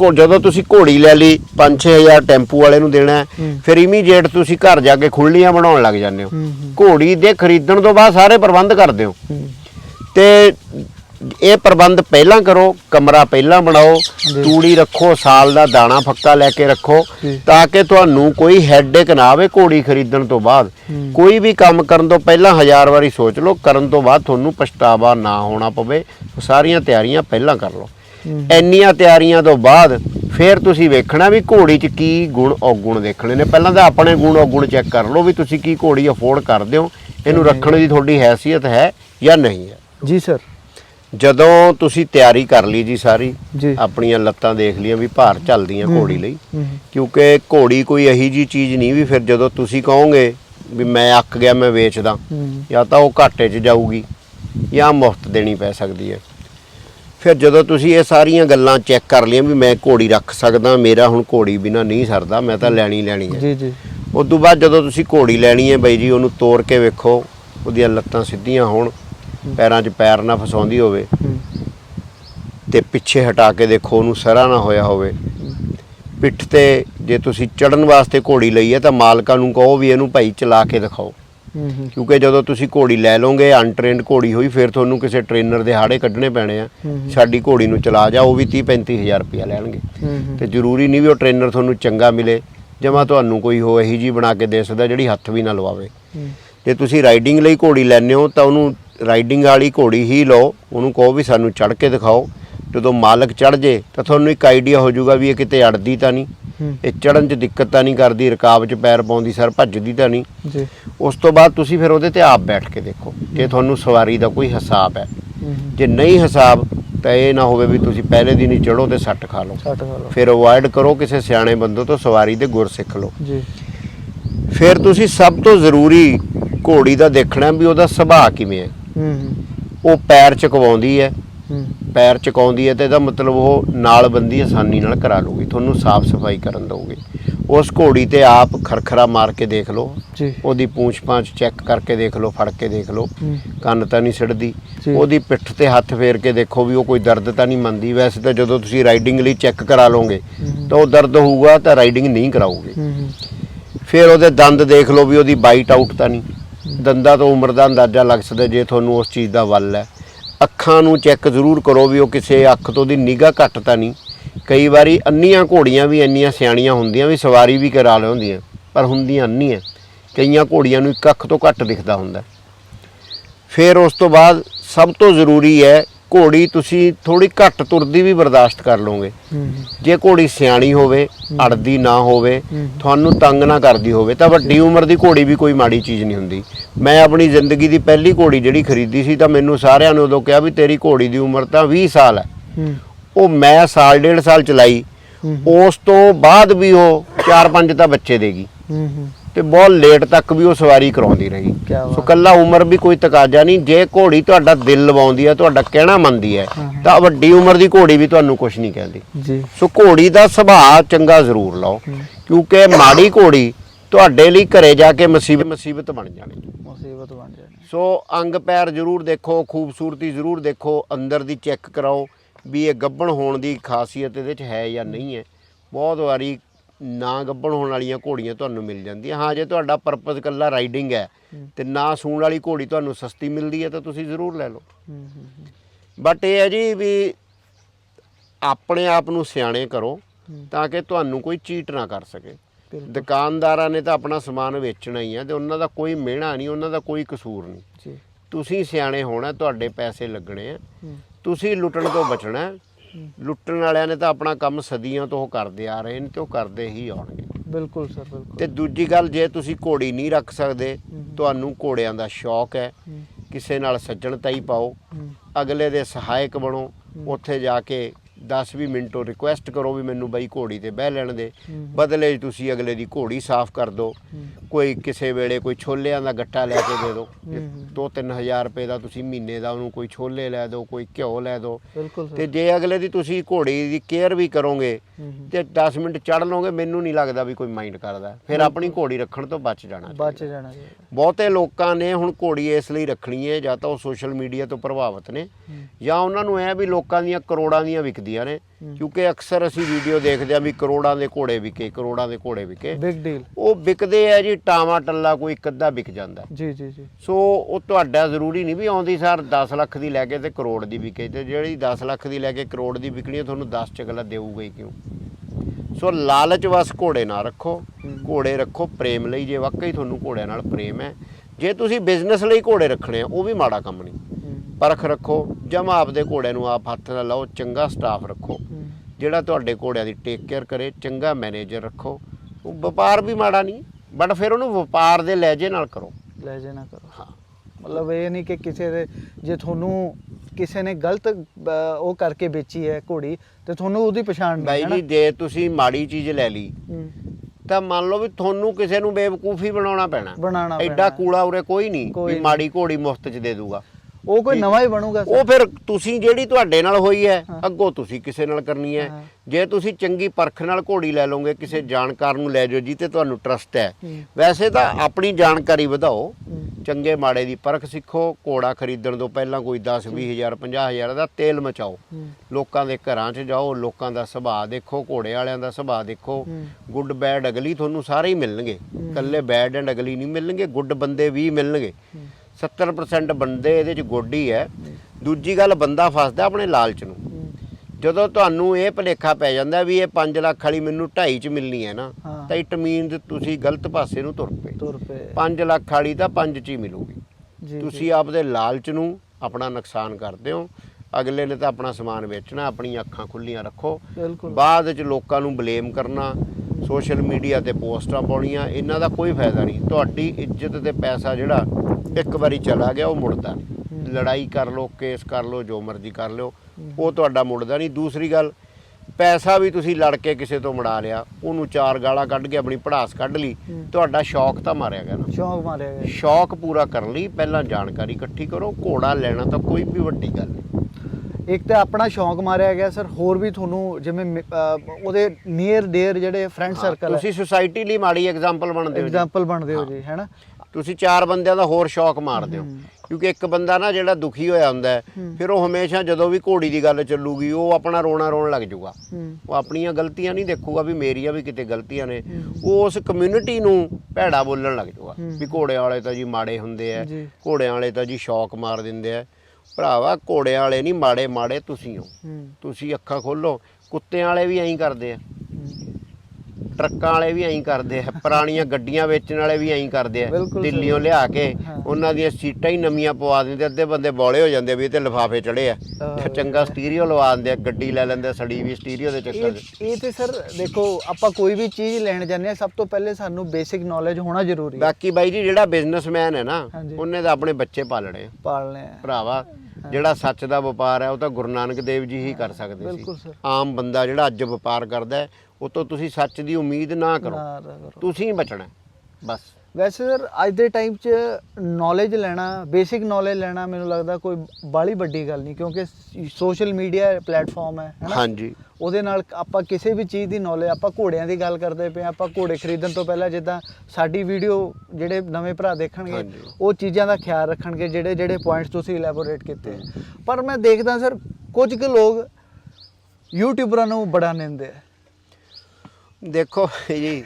ਘੋ- ਜਦੋਂ ਤੁਸੀਂ ਘੋੜੀ ਲੈ ਲਈ 5-6000 ਟੈਂਪੂ ਵਾਲੇ ਨੂੰ ਦੇਣਾ ਹੈ, ਹੂੰ। ਫਿਰ ਇਮੀਡੀਏਟ ਤੁਸੀਂ ਘਰ ਜਾ ਕੇ ਖੁੱਲੀਆਂ ਬਣਾਉਣ ਲੱਗ ਜਾਂਦੇ ਹੋ। ਹੂੰ ਹੂੰ। ਘੋੜੀ ਦੇ ਖਰੀਦਣ ਤੋਂ ਬਾਅਦ ਸਾਰੇ ਪ੍ਰਬੰਧ ਕਰਦੇ ਹੂੰ। ਤੇ ਇਹ ਪ੍ਰਬੰਧ ਪਹਿਲਾਂ ਕਰੋ ਕਮਰਾ ਪਹਿਲਾਂ ਬਣਾਓ। ਤੂੜੀ ਰੱਖੋ ਸਾਲ ਦਾ ਦਾਣਾ ਫੱਕਾ ਲੈ ਕੇ ਰੱਖੋ। ਤਾਂ ਕਿ ਤੁਹਾਨੂੰ ਕੋਈ ਹੈਡੇਕ ਨਾ ਆਵੇ ਘੋੜੀ ਖਰੀਦਣ ਤੋਂ ਬਾਅਦ। ਕੋਈ ਵੀ ਕੰਮ ਕਰਨ ਤੋਂ ਪਹਿਲਾਂ ਹਜ਼ਾਰ ਵਾਰੀ ਸੋਚ ਲਓ ਕਰਨ ਤੋਂ ਬਾਅਦ ਤੁਹਾਨੂੰ ਪਛਤਾਵਾ ਨਾ ਹੋਣਾ ਪਵੇ ਸਾਰੀਆਂ ਤਿਆਰੀਆਂ ਪਹਿਲਾਂ ਕਰ ਲਓ। ਇੰਨੀਆਂ ਤਿਆਰੀਆਂ ਤੋਂ ਬਾਅਦ ਫਿਰ ਤੁਸੀਂ ਵੇਖਣਾ ਵੀ ਘੋੜੀ 'ਚ ਕੀ ਗੁਣ ਔਗੁਣ ਦੇਖਣੇ ਨੇ ਪਹਿਲਾਂ ਤਾਂ ਆਪਣੇ ਗੁਣ ਔਗੁਣ ਚੈੱਕ ਕਰ ਲਓ ਵੀ ਤੁਸੀਂ ਕੀ ਘੋੜੀ ਅਫੋਰਡ ਕਰਦੇ ਹੋ ਇਹਨੂੰ ਰੱਖਣ ਦੀ ਤੁਹਾਡੀ ਹੈਸੀਅਤ ਹੈ ਜਾਂ ਨਹੀਂ ਹੈ ਜੀ ਸਰ ਜਦੋਂ ਤੁਸੀਂ ਤਿਆਰੀ ਕਰ ਲਈ ਜੀ ਸਾਰੀ ਜੀ। ਆਪਣੀਆਂ ਲੱਤਾਂ ਦੇਖ ਲਈਆਂ ਵੀ ਭਾਰ ਚੱਲਦੀਆਂ ਘੋੜੀ ਲਈ। ਕਿਉਂਕਿ ਘੋੜੀ ਕੋਈ ਇਹੀ ਜੀ ਚੀਜ਼ ਨਹੀਂ ਵੀ ਫਿਰ ਜਦੋਂ ਤੁਸੀਂ ਕਹੋਗੇ ਵੀ ਮੈਂ ਅੱਕ ਗਿਆ ਮੈਂ ਵੇਚਦਾ ਜਾਂ ਤਾਂ ਉਹ ਘਾਟੇ 'ਚ ਜਾਊਗੀ ਜਾਂ ਮੁਫਤ ਦੇਣੀ ਪੈ ਸਕਦੀ ਹੈ। ਫਿਰ ਜਦੋਂ ਤੁਸੀਂ ਇਹ ਸਾਰੀਆਂ ਗੱਲਾਂ ਚੈੱਕ ਕਰ ਲਈਆਂ ਵੀ ਮੈਂ ਘੋੜੀ ਰੱਖ ਸਕਦਾ ਮੇਰਾ ਹੁਣ ਘੋੜੀ ਬਿਨਾ ਨਹੀਂ ਸਰਦਾ ਮੈਂ ਤਾਂ ਲੈਣੀ ਲੈਣੀ ਹੈ। ਜੀ ਜੀ। ਉਸ ਤੋਂ ਬਾਅਦ ਜਦੋਂ ਤੁਸੀਂ ਘੋੜੀ ਲੈਣੀ ਹੈ ਬਈ ਜੀ ਉਹਨੂੰ ਤੋੜ ਕੇ ਵੇਖੋ ਉਹਦੀਆਂ ਲੱਤਾਂ ਸਿੱਧੀਆਂ ਹੋਣ ਪੈਰਾਂ 'ਚ ਪੈਰ ਨਾ ਫਸਾਉਂਦੀ ਹੋਵੇ ਤੇ ਪਿੱਛੇ ਹਟਾ ਕੇ ਦੇਖੋ ਉਹਨੂੰ ਸਰਾ ਨਾ ਹੋਇਆ ਹੋਵੇ। ਪਿੱਠ ਤੇ ਜੇ ਤੁਸੀਂ ਚੜਨ ਵਾਸਤੇ ਘੋੜੀ ਲਈ ਹੈ ਤਾਂ ਮਾਲਕਾਂ ਨੂੰ ਕਹੋ ਵੀ ਇਹਨੂੰ ਭਾਈ ਚਲਾ ਕੇ ਦਿਖਾਓ। ਕਿਉਂਕਿ ਜਦੋਂ ਤੁਸੀਂ ਘੋੜੀ ਲੈ ਲਓਗੇ ਅਨਟ੍ਰੇਨਡ ਘੋੜੀ ਹੋਈ ਫਿਰ ਤੁਹਾਨੂੰ ਕਿਸੇ ਟ੍ਰੇਨਰ ਦੇ ਹਾੜੇ ਕੱਢਣੇ ਪੈਣੇ ਆ। ਸਾਡੀ ਘੋੜੀ ਨੂੰ ਚਲਾ ਜਾ ਉਹ ਵੀ 30 35000 ਰੁਪਇਆ ਲੈਣਗੇ। ਤੇ ਜ਼ਰੂਰੀ ਨਹੀਂ ਵੀ ਉਹ ਟ੍ਰੇਨਰ ਤੁਹਾਨੂੰ ਚੰਗਾ ਮਿਲੇ ਜਮਾ ਤੁਹਾਨੂੰ ਕੋਈ ਹੋ ਇਹੀ ਜੀ ਬਣਾ ਕੇ ਦੇ ਸਕਦਾ ਜਿਹੜੀ ਹੱਥ ਵੀ ਨਾ ਲਵਾਵੇ। ਜੇ ਤੁਸੀਂ ਰਾਈਡਿੰਗ ਲਈ ਘੋੜੀ ਲੈਂਦੇ ਹੋ ਤਾਂ ਉਹਨੂੰ ਰਾਈਡਿੰਗ ਵਾਲੀ ਘੋੜੀ ਹੀ ਲਓ ਉਹਨੂੰ ਕਹੋ ਵੀ ਸਾਨੂੰ ਚੜ ਕੇ ਦਿਖਾਓ। ਜਦੋਂ ਮਾਲਕ ਚੜ ਜੇ ਤਾਂ ਤੁਹਾਨੂੰ ਇੱਕ ਆਈਡੀਆ ਹੋ ਜਾਊਗਾ ਵੀ ਇਹ ਕਿਤੇ ਅੜਦੀ ਤਾਂ ਨਹੀਂ। ਇਹ ਚੜਨ 'ਚ ਦਿੱਕਤ ਤਾਂ ਨਹੀਂ ਕਰਦੀ ਰਕਾਬ 'ਚ ਪੈਰ ਪਾਉਂਦੀ ਸਰ ਭੱਜਦੀ ਤਾਂ ਨਹੀਂ। ਜੀ। ਉਸ ਤੋਂ ਬਾਅਦ ਤੁਸੀਂ ਫਿਰ ਉਹਦੇ ਤੇ ਆਪ ਬੈਠ ਕੇ ਦੇਖੋ ਕਿ ਤੁਹਾਨੂੰ ਸਵਾਰੀ ਦਾ ਕੋਈ ਹਿਸਾਬ ਹੈ। ਜੇ ਨਹੀਂ ਹਿਸਾਬ ਤਾਂ ਇਹ ਨਾ ਹੋਵੇ ਵੀ ਤੁਸੀਂ ਪਹਿਲੇ ਦਿਨ ਹੀ ਚੜੋ ਤੇ ਸੱਟ ਖਾ ਲਓ। ਛੱਟ ਖਾ ਲਓ। ਫਿਰ ਅਵੋਇਡ ਕਰੋ ਕਿਸੇ ਸਿਆਣੇ ਬੰਦੇ ਤੋਂ ਸਵਾਰੀ ਦੇ ਗੁਰ ਸਿੱਖ ਲਓ। ਜੀ। ਫਿਰ ਤੁਸੀਂ ਸਭ ਤੋਂ ਜ਼ਰੂਰੀ ਘੋੜੀ ਦਾ ਦੇਖਣਾ ਵੀ ਉਹਦਾ ਸੁਭਾਅ ਕਿਵੇਂ ਹੈ। ਹੂੰ। ਉਹ ਪੈਰ ਚਕਵਾਉਂਦੀ ਹੈ। ਹੂੰ। ਪੈਰ ਚਕਾਉਂਦੀ ਹੈ ਤੇ ਇਹਦਾ ਮਤਲਬ ਉਹ ਨਾਲਬੰਦੀ ਆਸਾਨੀ ਨਾਲ ਕਰਾ ਲੂਗੀ ਤੁਹਾਨੂੰ ਸਾਫ਼ ਸਫ਼ਾਈ ਕਰਨ ਦਊਗੀ। ਉਸ ਘੋੜੀ ਤੇ ਆਪ ਖਰਖਰਾ ਮਾਰ ਕੇ ਦੇਖ ਲਓ। ਜੀ। ਉਹਦੀ ਪੂੰਛ ਪਾਂਛ ਚੈੱਕ ਕਰਕੇ ਦੇਖ ਲਓ ਫੜ ਕੇ ਦੇਖ ਲਓ। ਹੂੰ। ਕੰਨ ਤਾਂ ਨਹੀਂ ਸਿੜਦੀ। ਜੀ। ਉਹਦੀ ਪਿੱਠ ਤੇ ਹੱਥ ਫੇਰ ਕੇ ਦੇਖੋ ਵੀ ਉਹ ਕੋਈ ਦਰਦ ਤਾਂ ਨਹੀਂ ਮੰਨਦੀ। ਵੈਸੇ ਤਾਂ ਜਦੋਂ ਤੁਸੀਂ ਰਾਈਡਿੰਗ ਲਈ ਚੈੱਕ ਕਰਾ ਲਓਗੇ ਹੂੰ। ਤਾਂ ਉਹ ਦਰਦ ਹੋਊਗਾ ਤਾਂ ਰਾਈਡਿੰਗ ਨਹੀਂ ਕਰਾਓਗੇ। ਹੂੰ ਹੂੰ। ਫਿਰ ਉਹਦੇ ਦੰਦ ਦੇਖ ਲਓ ਵੀ ਉਹਦੀ ਬਾਈਟ ਆਊਟ ਤਾਂ ਨਹੀਂ। ਦੰਦਾਂ ਤੋਂ ਉਮਰ ਦਾ ਅੰਦਾਜ਼ਾ ਲੱਗ ਸਕਦਾ ਜੇ ਤੁਹਾਨੂੰ ਉਸ ਚੀਜ਼ ਦਾ ਵੱਲ ਹੈ। ਅੱਖਾਂ ਨੂੰ ਚੈੱਕ ਜ਼ਰੂਰ ਕਰੋ ਵੀ ਉਹ ਕਿਸੇ ਅੱਖ ਤੋਂ ਦੀ ਨਿਗਾਹ ਘੱਟ ਤਾਂ ਨਹੀਂ। ਕਈ ਵਾਰੀ ਅੰਨੀਆਂ ਘੋੜੀਆਂ ਵੀ ਇੰਨੀਆਂ ਸਿਆਣੀਆਂ ਹੁੰਦੀਆਂ ਵੀ ਸਵਾਰੀ ਵੀ ਕਰਾ ਲਿਆਉਂਦੀਆਂ ਪਰ ਹੁੰਦੀਆਂ ਅੰਨੀਆਂ। ਕਈਆਂ ਘੋੜੀਆਂ ਨੂੰ ਇੱਕ ਅੱਖ ਤੋਂ ਘੱਟ ਦਿਖਦਾ ਹੁੰਦਾ। ਫਿਰ ਉਸ ਤੋਂ ਬਾਅਦ ਸਭ ਤੋਂ ਜ਼ਰੂਰੀ ਹੈ ਘੋੜੀ ਤੁਸੀਂ ਥੋੜੀ ਘੱਟ ਤੁਰਦੀ ਵੀ ਬਰਦਾਸ਼ਤ ਕਰ ਲਓਗੇ। ਜੇ ਘੋੜੀ ਸਿਆਣੀ ਹੋਵੇ ਅੜਦੀ ਨਾ ਹੋਵੇ। ਤੁਹਾਨੂੰ ਤੰਗ ਨਾ ਕਰਦੀ ਹੋਵੇ ਤਾਂ ਵੱਡੀ ਉਮਰ ਦੀ ਘੋੜੀ ਵੀ ਕੋਈ ਮਾੜੀ ਚੀਜ਼ ਨਹੀਂ ਹੁੰਦੀ। ਮੈਂ ਆਪਣੀ ਜ਼ਿੰਦਗੀ ਦੀ ਪਹਿਲੀ ਘੋੜੀ ਜਿਹੜੀ ਖਰੀਦੀ ਸੀ ਤਾਂ ਮੈਨੂੰ ਸਾਰਿਆਂ ਨੇ ਉਦੋਂ ਕਿਹਾ ਵੀ ਤੇਰੀ ਘੋੜੀ ਦੀ ਉਮਰ ਤਾਂ 20 ਸਾਲ ਹੈ। ਉਹ ਮੈਂ ਸਾਲ ਡੇਢ ਸਾਲ ਚਲਾਈ। ਉਸ ਤੋਂ ਬਾਅਦ ਵੀ ਉਹ 4-5 ਤਾਂ ਬੱਚੇ ਦੇਗੀ ਹੂੰ ਹੂੰ। ਤੇ ਬਹੁਤ ਲੇਟ ਤੱਕ ਵੀ ਉਹ ਸਵਾਰੀ ਕਰਾਉਂਦੀ ਰਹੀ। ਕਿਆ ਸੋ ਕੱਲਾ ਉਮਰ ਵੀ ਕੋਈ ਤਕਾਜ਼ਾ ਨਹੀਂ। ਜੇ ਘੋੜੀ ਤੁਹਾਡਾ ਦਿਲ ਲਵਾਉਂਦੀ ਹੈ ਤੁਹਾਡਾ ਕਹਿਣਾ ਮੰਨਦੀ ਹੈ। ਤਾਂ ਵੱਡੀ ਉਮਰ ਦੀ ਘੋੜੀ ਵੀ ਤੁਹਾਨੂੰ ਕੁਝ ਨਹੀਂ ਕਹਿੰਦੀ। ਜੀ। ਸੋ ਘੋੜੀ ਦਾ ਸੁਭਾਅ ਚੰਗਾ ਜ਼ਰੂਰ ਲਾਓ। ਕਿਉਂਕਿ ਮਾੜੀ ਘੋੜੀ ਤੁਹਾਡੇ ਲਈ ਘਰੇ ਜਾ ਕੇ ਮੁਸੀਬਤ ਮੁਸੀਬਤ ਬਣ ਜਾਣੀ। ਮੁਸੀਬਤ ਬਣ ਜਾਣੀ। ਸੋ ਅੰਗ ਪੈਰ ਜ਼ਰੂਰ ਦੇਖੋ ਖੂਬਸੂਰਤੀ ਜ਼ਰੂਰ ਦੇਖੋ ਅੰਦਰ ਦੀ ਚੈੱਕ ਕਰਾਓ ਵੀ ਇਹ ਗੱਭਣ ਹੋਣ ਦੀ ਖਾਸੀਅਤ ਇਹਦੇ 'ਚ ਹੈ ਜਾਂ ਨਹੀਂ ਹੈ। ਬਹੁਤ ਵਾਰੀ ਨਾ ਗੱਭਣ ਹੋਣ ਵਾਲੀਆਂ ਘੋੜੀਆਂ ਤੁਹਾਨੂੰ ਮਿਲ ਜਾਂਦੀਆਂ। ਹਾਂ ਜੇ ਤੁਹਾਡਾ ਪਰਪਸ ਕੱਲਾ ਰਾਈਡਿੰਗ ਹੈ ਤੇ ਨਾ ਸੂਣ ਵਾਲੀ ਘੋੜੀ ਤੁਹਾਨੂੰ ਸਸਤੀ ਮਿਲਦੀ ਹੈ ਤਾਂ ਤੁਸੀਂ ਜ਼ਰੂਰ ਲੈ ਲਓ। ਬਟ ਇਹ ਹੈ ਜੀ ਵੀ ਆਪਣੇ ਆਪ ਨੂੰ ਸਿਆਣੇ ਕਰੋ। ਤਾਂ ਕਿ ਤੁਹਾਨੂੰ ਕੋਈ ਚੀਟ ਨਾ ਕਰ ਸਕੇ। ਦੁਕਾਨਦਾਰਾਂ ਨੇ ਤਾਂ ਆਪਣਾ ਸਮਾਨ ਵੇਚਣਾ ਹੀ ਹੈ ਤੇ ਉਹਨਾਂ ਦਾ ਕੋਈ ਮਿਹਣਾ ਨਹੀਂ ਉਹਨਾਂ ਦਾ ਕੋਈ ਕਸੂਰ ਨਹੀਂ। ਜੀ। ਤੁਸੀਂ ਸਿਆਣੇ ਹੋਣਾ ਤੁਹਾਡੇ ਪੈਸੇ ਲੱਗਣੇ ਆ। ਤੁਸੀਂ ਲੁੱਟਣ ਤੋਂ ਬਚਣਾ ਹੈ। ਲੁੱਟਣ ਵਾਲਿਆਂ ਨੇ ਤਾਂ ਆਪਣਾ ਕੰਮ ਸਦੀਆਂ ਤੋਂ ਉਹ ਕਰਦੇ ਆ ਰਹੇ ਨੇ ਤੇ ਉਹ ਕਰਦੇ ਹੀ ਆਉਣਗੇ। ਬਿਲਕੁਲ ਸਰ ਬਿਲਕੁਲ। ਤੇ ਦੂਜੀ ਗੱਲ ਜੇ ਤੁਸੀਂ ਘੋੜੀ ਨਹੀਂ ਰੱਖ ਸਕਦੇ। ਤੁਹਾਨੂੰ ਘੋੜਿਆਂ ਦਾ ਸ਼ੌਕ ਹੈ। ਕਿਸੇ ਨਾਲ ਸੱਜਣਤਾਈ ਪਾਓ। ਅਗਲੇ ਦੇ ਸਹਾਇਕ ਬਣੋ। ਉੱਥੇ ਜਾ ਕੇ 10-20 ਮਿੰਟੋ ਰਿਕੁਐਸਟ ਕਰੋ ਵੀ ਮੈਨੂੰ ਬਾਈ ਘੋੜੀ ਤੇ ਬਹਿ ਲੈਣ ਦੇ। ਬਦਲੇ ਤੁਸੀਂ ਅਗਲੇ ਦੀ ਘੋੜੀ ਸਾਫ਼ ਕਰ ਦਿਓ। ਕੋਈ ਕਿਸੇ ਵੇਲੇ ਕੋਈ ਛੋਲਿਆਂ ਦਾ ਗੱਟਾ ਲੈ ਕੇ ਦੇ ਦਿਓ। ਹੂੰ। 2-3000 ਰੁਪਏ ਦਾ ਤੁਸੀਂ ਮਹੀਨੇ ਦਾ ਉਹਨੂੰ ਕੋਈ ਛੋਲੇ ਲੈ ਦਿਓ ਕੋਈ ਘਿਓ ਲੈ ਦਿਓ। ਤੇ ਜੇ ਅਗਲੇ ਦੀ ਤੁਸੀਂ ਘੋੜੀ ਦੀ ਕੇਅਰ ਵੀ ਕਰੋਗੇ ਤੇ 10 ਮਿੰਟ ਚੜ ਲਓਗੇ ਮੈਨੂੰ ਨਹੀਂ ਲੱਗਦਾ ਵੀ ਕੋਈ ਮਾਈਂਡ ਕਰਦਾ। ਫਿਰ ਆਪਣੀ ਘੋੜੀ ਰੱਖਣ ਤੋਂ ਬਚ ਜਾਣਾ ਬਚ ਜਾਣਾ ਬਹੁਤੇ ਲੋਕਾਂ ਨੇ ਹੁਣ ਘੋੜੀ ਇਸ ਲਈ ਰੱਖਣੀ ਹੈ ਜਾਂ ਤਾਂ ਉਹ ਸੋਸ਼ਲ ਮੀਡੀਆ ਤੋਂ ਪ੍ਰਭਾਵਿਤ ਨੇ। ਜਾਂ ਉਹਨਾਂ ਨੂੰ ਐ ਵੀ ਲੋਕਾਂ ਦੀਆਂ ਕਰੋੜਾਂ ਦੀਆਂ ਵਿਕਦੀਆਂ ਨੇ। ਕਿਉਂਕਿ ਅਕਸਰ ਅਸੀਂ ਵੀਡੀਓ ਦੇਖਦੇ ਆ ਵੀ ਕਰੋੜਾਂ ਦੇ ਘੋੜੇ ਵਿਕੇ ਕਰੋੜਾਂ ਦੇ ਘੋੜੇ ਵਿਕੇ। ਬਿਗ ਡੀਲ ਉਹ ਵਿਕਦੇ ਆ ਜੀ ਟਾਵਾ ਟੱਲਾ ਕੋਈ ਇੱਕ ਅੱਧਾ ਵਿਕ ਜਾਂਦਾ। ਜੀ ਜੀ ਜੀ। ਸੋ ਉਹ ਤੁਹਾਡਾ ਜ਼ਰੂਰੀ ਨਹੀਂ ਵੀ ਆਉਂਦੀ ਸਾਰ 10 ਲੱਖ ਦੀ ਲੈ ਕੇ ਤੇ ਕਰੋੜ ਦੀ ਵਿਕੇ ਤੇ ਜਿਹੜੀ 10 ਲੱਖ ਦੀ ਲੈ ਕੇ ਕਰੋੜ ਦੀ ਵਿਕਣੀ ਹੈ ਤੁਹਾਨੂੰ 10 ਚ ਅਗਲਾ ਦੇਊਗਾ ਹੀ ਕਿਉਂ? ਸੋ ਲਾਲਚ ਵਸ ਘੋੜੇ ਨਾ ਰੱਖੋ। ਘੋੜੇ ਰੱਖੋ ਪ੍ਰੇਮ ਲਈ ਜੇ ਵਾਕਈ ਤੁਹਾਨੂੰ ਘੋੜਿਆਂ ਨਾਲ ਪ੍ਰੇਮ ਹੈ। ਜੇ ਤੁਸੀਂ ਬਿਜ਼ਨਸ ਲਈ ਘੋੜੇ ਰੱਖਣੇ ਆ ਉਹ ਵੀ ਮਾੜਾ ਕੰਮ ਨਹੀਂ। ਪਰਖ ਰੱਖੋ ਜਮਾ ਆਪਦੇ ਘੋੜਿਆਂ ਨੂੰ ਆਪ ਹੱਥ ਨਾਲ ਲਾਓ ਚੰਗਾ ਸਟਾਫ ਰੱਖੋ। ਜਿਹੜਾ ਤੁਹਾਡੇ ਘੋੜਿਆਂ ਦੀ ਟੇਕ ਕੇਅਰ ਕਰੇ ਚੰਗਾ ਮੈਨੇਜਰ ਰੱਖੋ। ਉਹ ਵਪਾਰ ਵੀ ਮਾੜਾ ਨਹੀਂ ਬਟ ਫਿਰ ਉਹਨੂੰ ਵਪਾਰ ਦੇ ਲਹਿਜੇ ਨਾਲ ਕਰੋ। ਲੈ ਜੇ ਨਾ ਕਰੋ। ਹਾਂ। ਮਤਲਬ ਇਹ ਨਹੀਂ ਕਿ ਕਿਸੇ ਦੇ ਜੇ ਤੁਹਾਨੂੰ ਕਿਸੇ ਨੇ ਗਲਤ ਉਹ ਕਰਕੇ ਵੇਚੀ ਹੈ ਘੋੜੀ ਤੇ ਤੁਹਾਨੂੰ ਉਹਦੀ ਪਛਾਣ ਬਾਈ ਨਹੀਂ ਜੀ ਜੇ ਤੁਸੀਂ ਮਾੜੀ ਚੀਜ਼ ਲੈ ਲਈ ਤਾਂ ਮੰਨ ਲਓ ਵੀ ਤੁਹਾਨੂੰ ਕਿਸੇ ਨੂੰ ਬੇਵਕੂਫੀ ਬਣਾਉਣਾ ਪੈਣਾ। ਐਡਾ। ਕੂੜਾ ਉਰੇ ਕੋਈ ਨਹੀਂ ਵੀ। ਮਾੜੀ ਘੋੜੀ ਮੁਫਤ 'ਚ ਦੇ ਦੂਗਾ। ਉਹ ਕੋਈ ਨਵਾਂ ਹੀ ਬਣੂਗਾ ਉਹ ਫਿਰ ਤੁਸੀਂ ਜਿਹੜੀ ਤੁਹਾਡੇ ਨਾਲ ਹੋਈ ਹੈ। ਅੱਗੋਂ ਤੁਸੀਂ ਕਿਸੇ ਨਾਲ ਕਰਨੀ ਹੈ। ਜੇ ਤੁਸੀਂ ਚੰਗੀ ਪਰਖ ਨਾਲ ਘੋੜੀ ਲੈ ਲਓਗੇ ਕਿਸੇ ਜਾਣਕਾਰ ਨੂੰ ਲੈ ਜਾਓ ਜੀ ਤੇ ਤੁਹਾਨੂੰ ਟਰਸਟ ਹੈ। ਵੈਸੇ ਤਾਂ ਆਪਣੀ ਜਾਣਕਾਰੀ ਵਧਾਓ। ਚੰਗੇ ਮਾੜੇ ਦੀ ਪਰਖ ਸਿੱਖੋ। ਘੋੜਾ ਖਰੀਦਣ ਤੋਂ ਪਹਿਲਾਂ ਕੋਈ 10 20000 50000 ਦਾ ਤੇਲ ਮਚਾਓ। ਲੋਕਾਂ ਦੇ ਘਰਾਂ 'ਚ ਜਾਓ ਲੋਕਾਂ ਦਾ ਸੁਭਾਅ ਦੇਖੋ ਘੋੜੇ ਵਾਲਿਆਂ ਦਾ ਸੁਭਾਅ ਦੇਖੋ। ਗੁੱਡ ਬੈਡ ਅਗਲੀ ਤੁਹਾਨੂੰ ਸਾਰੇ ਹੀ ਮਿਲਣਗੇ। ਇਕੱਲੇ ਬੈਡ ਐਂਡ ਅਗਲੀ ਨਹੀਂ ਮਿਲਣਗੇ ਗੁੱਡ ਬੰਦੇ ਵੀ ਮਿਲਣਗੇ। 70% ਬੰਦੇ ਇਹਦੇ 'ਚ ਗੁੱਡ ਹੀ। ਦੂਜੀ ਗੱਲ ਬੰਦਾ ਫਸਦਾ ਆਪਣੇ ਲਾਲਚ ਨੂੰ। ਜਦੋਂ ਤੁਹਾਨੂੰ ਇਹ ਭਲੇਖਾ ਪੈ ਜਾਂਦਾ ਵੀ ਇਹ 5 ਲੱਖ ਵਾਲੀ ਮੈਨੂੰ 2.5 ਚ ਮਿਲਣੀ ਹੈ ਨਾ। ਤਾਂ ਇਟ ਮੀਨਸ ਤੁਸੀਂ ਗਲਤ ਪਾਸੇ ਨੂੰ ਤੁਰ ਪਏ। ਤੁਰ ਪਏ। 5 ਲੱਖ ਵਾਲੀ ਤਾਂ 5 ਚ ਹੀ ਮਿਲੂਗੀ। ਜੀ ਤੁਸੀਂ ਆਪਦੇ ਲਾਲਚ ਨੂੰ ਆਪਣਾ ਨੁਕਸਾਨ ਕਰਦੇ ਹੋ। ਅਗਲੇ ਨੇ ਤਾਂ ਆਪਣਾ ਸਮਾਨ ਵੇਚਣਾ ਆਪਣੀਆਂ ਅੱਖਾਂ ਖੁੱਲੀਆਂ ਰੱਖੋ। ਬਾਅਦ ਵਿੱਚ ਲੋਕਾਂ ਨੂੰ ਬਲੇਮ ਕਰਨਾ ਸੋਸ਼ਲ ਮੀਡੀਆ ਤੇ ਪੋਸਟਾਂ ਪਾਉਣੀਆਂ ਇਹਨਾਂ ਦਾ ਕੋਈ ਫਾਇਦਾ ਨਹੀਂ। ਤੁਹਾਡੀ ਇੱਜ਼ਤ ਤੇ ਪੈਸਾ ਜਿਹੜਾ ਇੱਕ ਵਾਰੀ ਚਲਾ ਗਿਆ ਉਹ ਮੁੜਦਾ ਨਹੀਂ। ਲੜਾਈ ਕਰ ਲਓ ਕੇਸ ਕਰ ਲਓ ਜੋ ਮਰਜ਼ੀ ਕਰ ਲਿਓ ਉਹ ਤੁਹਾਡਾ ਮੁੜਦਾ ਨਹੀਂ। ਦੂਸਰੀ ਗੱਲ ਪੈਸਾ ਵੀ ਤੁਸੀਂ ਲੜ ਕੇ ਕਿਸੇ ਤੋਂ ਮੜਾ ਲਿਆ ਉਹਨੂੰ ਚਾਰ ਗਾਲਾਂ ਕੱਢ ਕੇ ਆਪਣੀ ਪੜਾਸ ਕੱਢ ਲਈ ਤੁਹਾਡਾ ਸ਼ੌਕ ਤਾਂ ਮਾਰਿਆ ਗਿਆ ਨਾ। ਸ਼ੌਂਕ ਮਾਰਿਆ ਗਿਆ। ਸ਼ੌਕ ਪੂਰਾ ਕਰਨ ਲਈ ਪਹਿਲਾਂ ਜਾਣਕਾਰੀ ਇਕੱਠੀ ਕਰੋ ਘੋੜਾ ਲੈਣਾ ਤਾਂ ਕੋਈ ਵੀ ਵੱਡੀ ਗੱਲ ਨਹੀਂ। ਇੱਕ ਤਾਂ ਆਪਣਾ ਸ਼ੌਂਕ ਮਾਰਿਆ ਗਿਆ ਸਰ ਹੋਰ ਵੀ ਤੁਹਾਨੂੰ ਜਿਵੇਂ ਉਹਦੇ ਨੀਅਰ ਡੇਅਰ ਜਿਹੜੇ ਫਰੈਂਡ ਸਰਕਲ ਹੈ। ਤੁਸੀਂ ਸੁਸਾਇਟੀ ਲਈ ਮਾੜੀ ਐਗਜ਼ਾਮਪਲ ਬਣਦੇ ਹੋ। ਐਗਜ਼ਾਮਪਲ ਬਣਦੇ ਹੋ ਜੀ ਹੈਨਾ? ਤੁਸੀਂ ਚਾਰ ਬੰਦਿਆਂ ਦਾ ਹੋਰ ਸ਼ੌਕ ਮਾਰਦੇ ਹੋ। ਕਿਉਂਕਿ ਇੱਕ ਬੰਦਾ ਨਾ ਜਿਹੜਾ ਦੁਖੀ ਹੋਇਆ ਹੁੰਦਾ ਫਿਰ ਉਹ ਹਮੇਸ਼ਾ ਜਦੋਂ ਵੀ ਘੋੜੀ ਦੀ ਗੱਲ ਚੱਲੂਗੀ ਉਹ ਆਪਣਾ ਰੋਣਾ ਰੋਣ ਲੱਗ ਜਾਊਗਾ। ਉਹ ਆਪਣੀਆਂ ਗਲਤੀਆਂ ਨਹੀਂ ਦੇਖੂਗਾ ਵੀ ਮੇਰੀਆਂ ਵੀ ਕਿਤੇ ਗਲਤੀਆਂ ਨੇ। ਉਹ ਉਸ ਕਮਿਊਨਿਟੀ ਨੂੰ ਭੈੜਾ ਬੋਲਣ ਲੱਗ ਜਾਊਗਾ ਵੀ ਘੋੜਿਆਂ ਵਾਲੇ ਤਾਂ ਜੀ ਮਾੜੇ ਹੁੰਦੇ ਆ। ਘੋੜਿਆਂ ਵਾਲੇ ਤਾਂ ਜੀ ਸ਼ੌਕ ਮਾਰ ਦਿੰਦੇ ਆ। ਭਰਾਵਾ ਘੋੜਿਆਂ ਵਾਲੇ ਨਹੀਂ ਮਾੜੇ ਮਾੜੇ ਤੁਸੀਂ ਹੂੰ। ਤੁਸੀਂ ਅੱਖਾਂ ਖੋਲੋ ਕੁੱਤਿਆਂ ਵਾਲੇ ਵੀ ਐਂ ਕਰਦੇ ਆ। ਟਰੱਕਾਂ ਵਾਲੇ ਵੀ ਐਂ ਕਰਦੇ ਆ ਪੁਰਾਣੀਆਂ ਗੱਡੀਆਂ ਵੇਚਣ ਵਾਲੇ ਵੀ ਐਂ ਕਰਦੇ ਆ ਬਿਲਕੁਲ ਸਹੀ। ਦਿੱਲੀੋਂ ਲਿਆ ਕੇ। ਉਹਨਾਂ ਦੀਆਂ ਸੀਟਾਂ ਹੀ ਨਵੀਆਂ ਪਵਾ ਦਿੰਦੇ ਅੱਧੇ ਬੰਦੇ ਬੋਲੇ ਹੋ ਜਾਂਦੇ ਵੀ ਇਹ ਤੇ ਲਿਫਾਫੇ ਚੜੇ ਆ ਆਹੋ। ਚੰਗਾ ਸਟੀਰੀਓ ਲਵਾ ਦਿੰਦੇ ਆ ਗੱਡੀ ਲੈ ਲੈਂਦੇ ਆ, ਸੜੀ ਵੀ ਸਟੀਰੀਓ ਦੇ ਚੱਕਰ ਇਹ 'ਚ ਇਹ ਤੇ ਸਰ ਦੇਖੋ ਆਪਾਂ ਕੋਈ ਵੀ ਚੀਜ਼ ਲੈਣ ਜਾਂਦੇ ਆ ਸਭ ਤੋਂ ਪਹਿਲੇ ਸਾਨੂੰ ਬੇਸਿਕ ਨੌਲੇਜ ਹੋਣਾ ਜ਼ਰੂਰੀ ਹੈ ਬਾਕੀ ਬਾਈ ਜੀ ਜਿਹੜਾ ਬਿਜ਼ਨਸਮੈਨ ਹੈ ਨਾ ਹਾਂਜੀ। ਉਹਨੇ ਤਾਂ ਆਪਣੇ ਬੱਚੇ ਪਾਲਣੇ ਆ ਪਾਲਣੇ ਆ ਭਰਾਵਾ ਜਿਹੜਾ ਸੱਚ ਦਾ ਵਪਾਰ ਹੈ ਉਹ ਤਾਂ ਗੁਰੂ ਨਾਨਕ ਦੇਵ ਜੀ ਹੀ ਕਰ ਸਕਦੇ ਬਿਲਕੁਲ ਸੀ ਸਰ। ਆਮ ਬੰਦਾ ਜਿਹੜਾ ਅੱਜ ਵਪਾਰ ਕਰਦਾ ਹੈ ਉਹ ਤੋਂ ਤੁਸੀਂ ਸੱਚ ਦੀ ਉਮੀਦ ਨਾ ਕਰੋ ਨਾ ਕਰੋ। ਤੁਸੀਂ ਬਚਣਾ ਹੈ। ਬਸ ਵੈਸੇ ਸਰ ਅੱਜ ਦੇ ਟਾਈਮ 'ਚ ਨੌਲੇਜ ਲੈਣਾ ਬੇਸਿਕ ਨੌਲੇਜ ਲੈਣਾ ਮੈਨੂੰ ਲੱਗਦਾ ਕੋਈ ਬਾਲੀ ਵੱਡੀ ਗੱਲ ਨਹੀਂ ਕਿਉਂਕਿ ਸੋਸ਼ਲ ਮੀਡੀਆ ਪਲੇਟਫਾਰਮ ਹੈ ਹੈਨਾ ਹਾਂਜੀ ਉਹਦੇ ਨਾਲ ਆਪਾਂ ਕਿਸੇ ਵੀ ਚੀਜ਼ ਦੀ ਨੌਲੇਜ ਆਪਾਂ ਘੋੜਿਆਂ ਦੀ ਗੱਲ ਕਰਦੇ ਪਏ ਹਾਂ, ਆਪਾਂ ਘੋੜੇ ਖਰੀਦਣ ਤੋਂ ਪਹਿਲਾਂ ਜਿੱਦਾਂ ਸਾਡੀ ਵੀਡੀਓ ਜਿਹੜੇ ਨਵੇਂ ਭਰਾ ਦੇਖਣਗੇ ਹਾਂਜੀ। ਉਹ ਚੀਜ਼ਾਂ ਦਾ ਖਿਆਲ ਰੱਖਣਗੇ ਜਿਹੜੇ ਜਿਹੜੇ ਪੁਆਇੰਟਸ ਤੁਸੀਂ ਇਲੈਬੋਰੇਟ ਕੀਤੇ ਹੈ। ਪਰ ਮੈਂ ਦੇਖਦਾ ਸਰ ਕੁਝ ਕੁ ਲੋਕ ਯੂਟਿਊਬਰਾਂ ਨੂੰ ਬੜਾ ਨਿੰਦੇ ਆ ਦੇਖੋ ਜੀ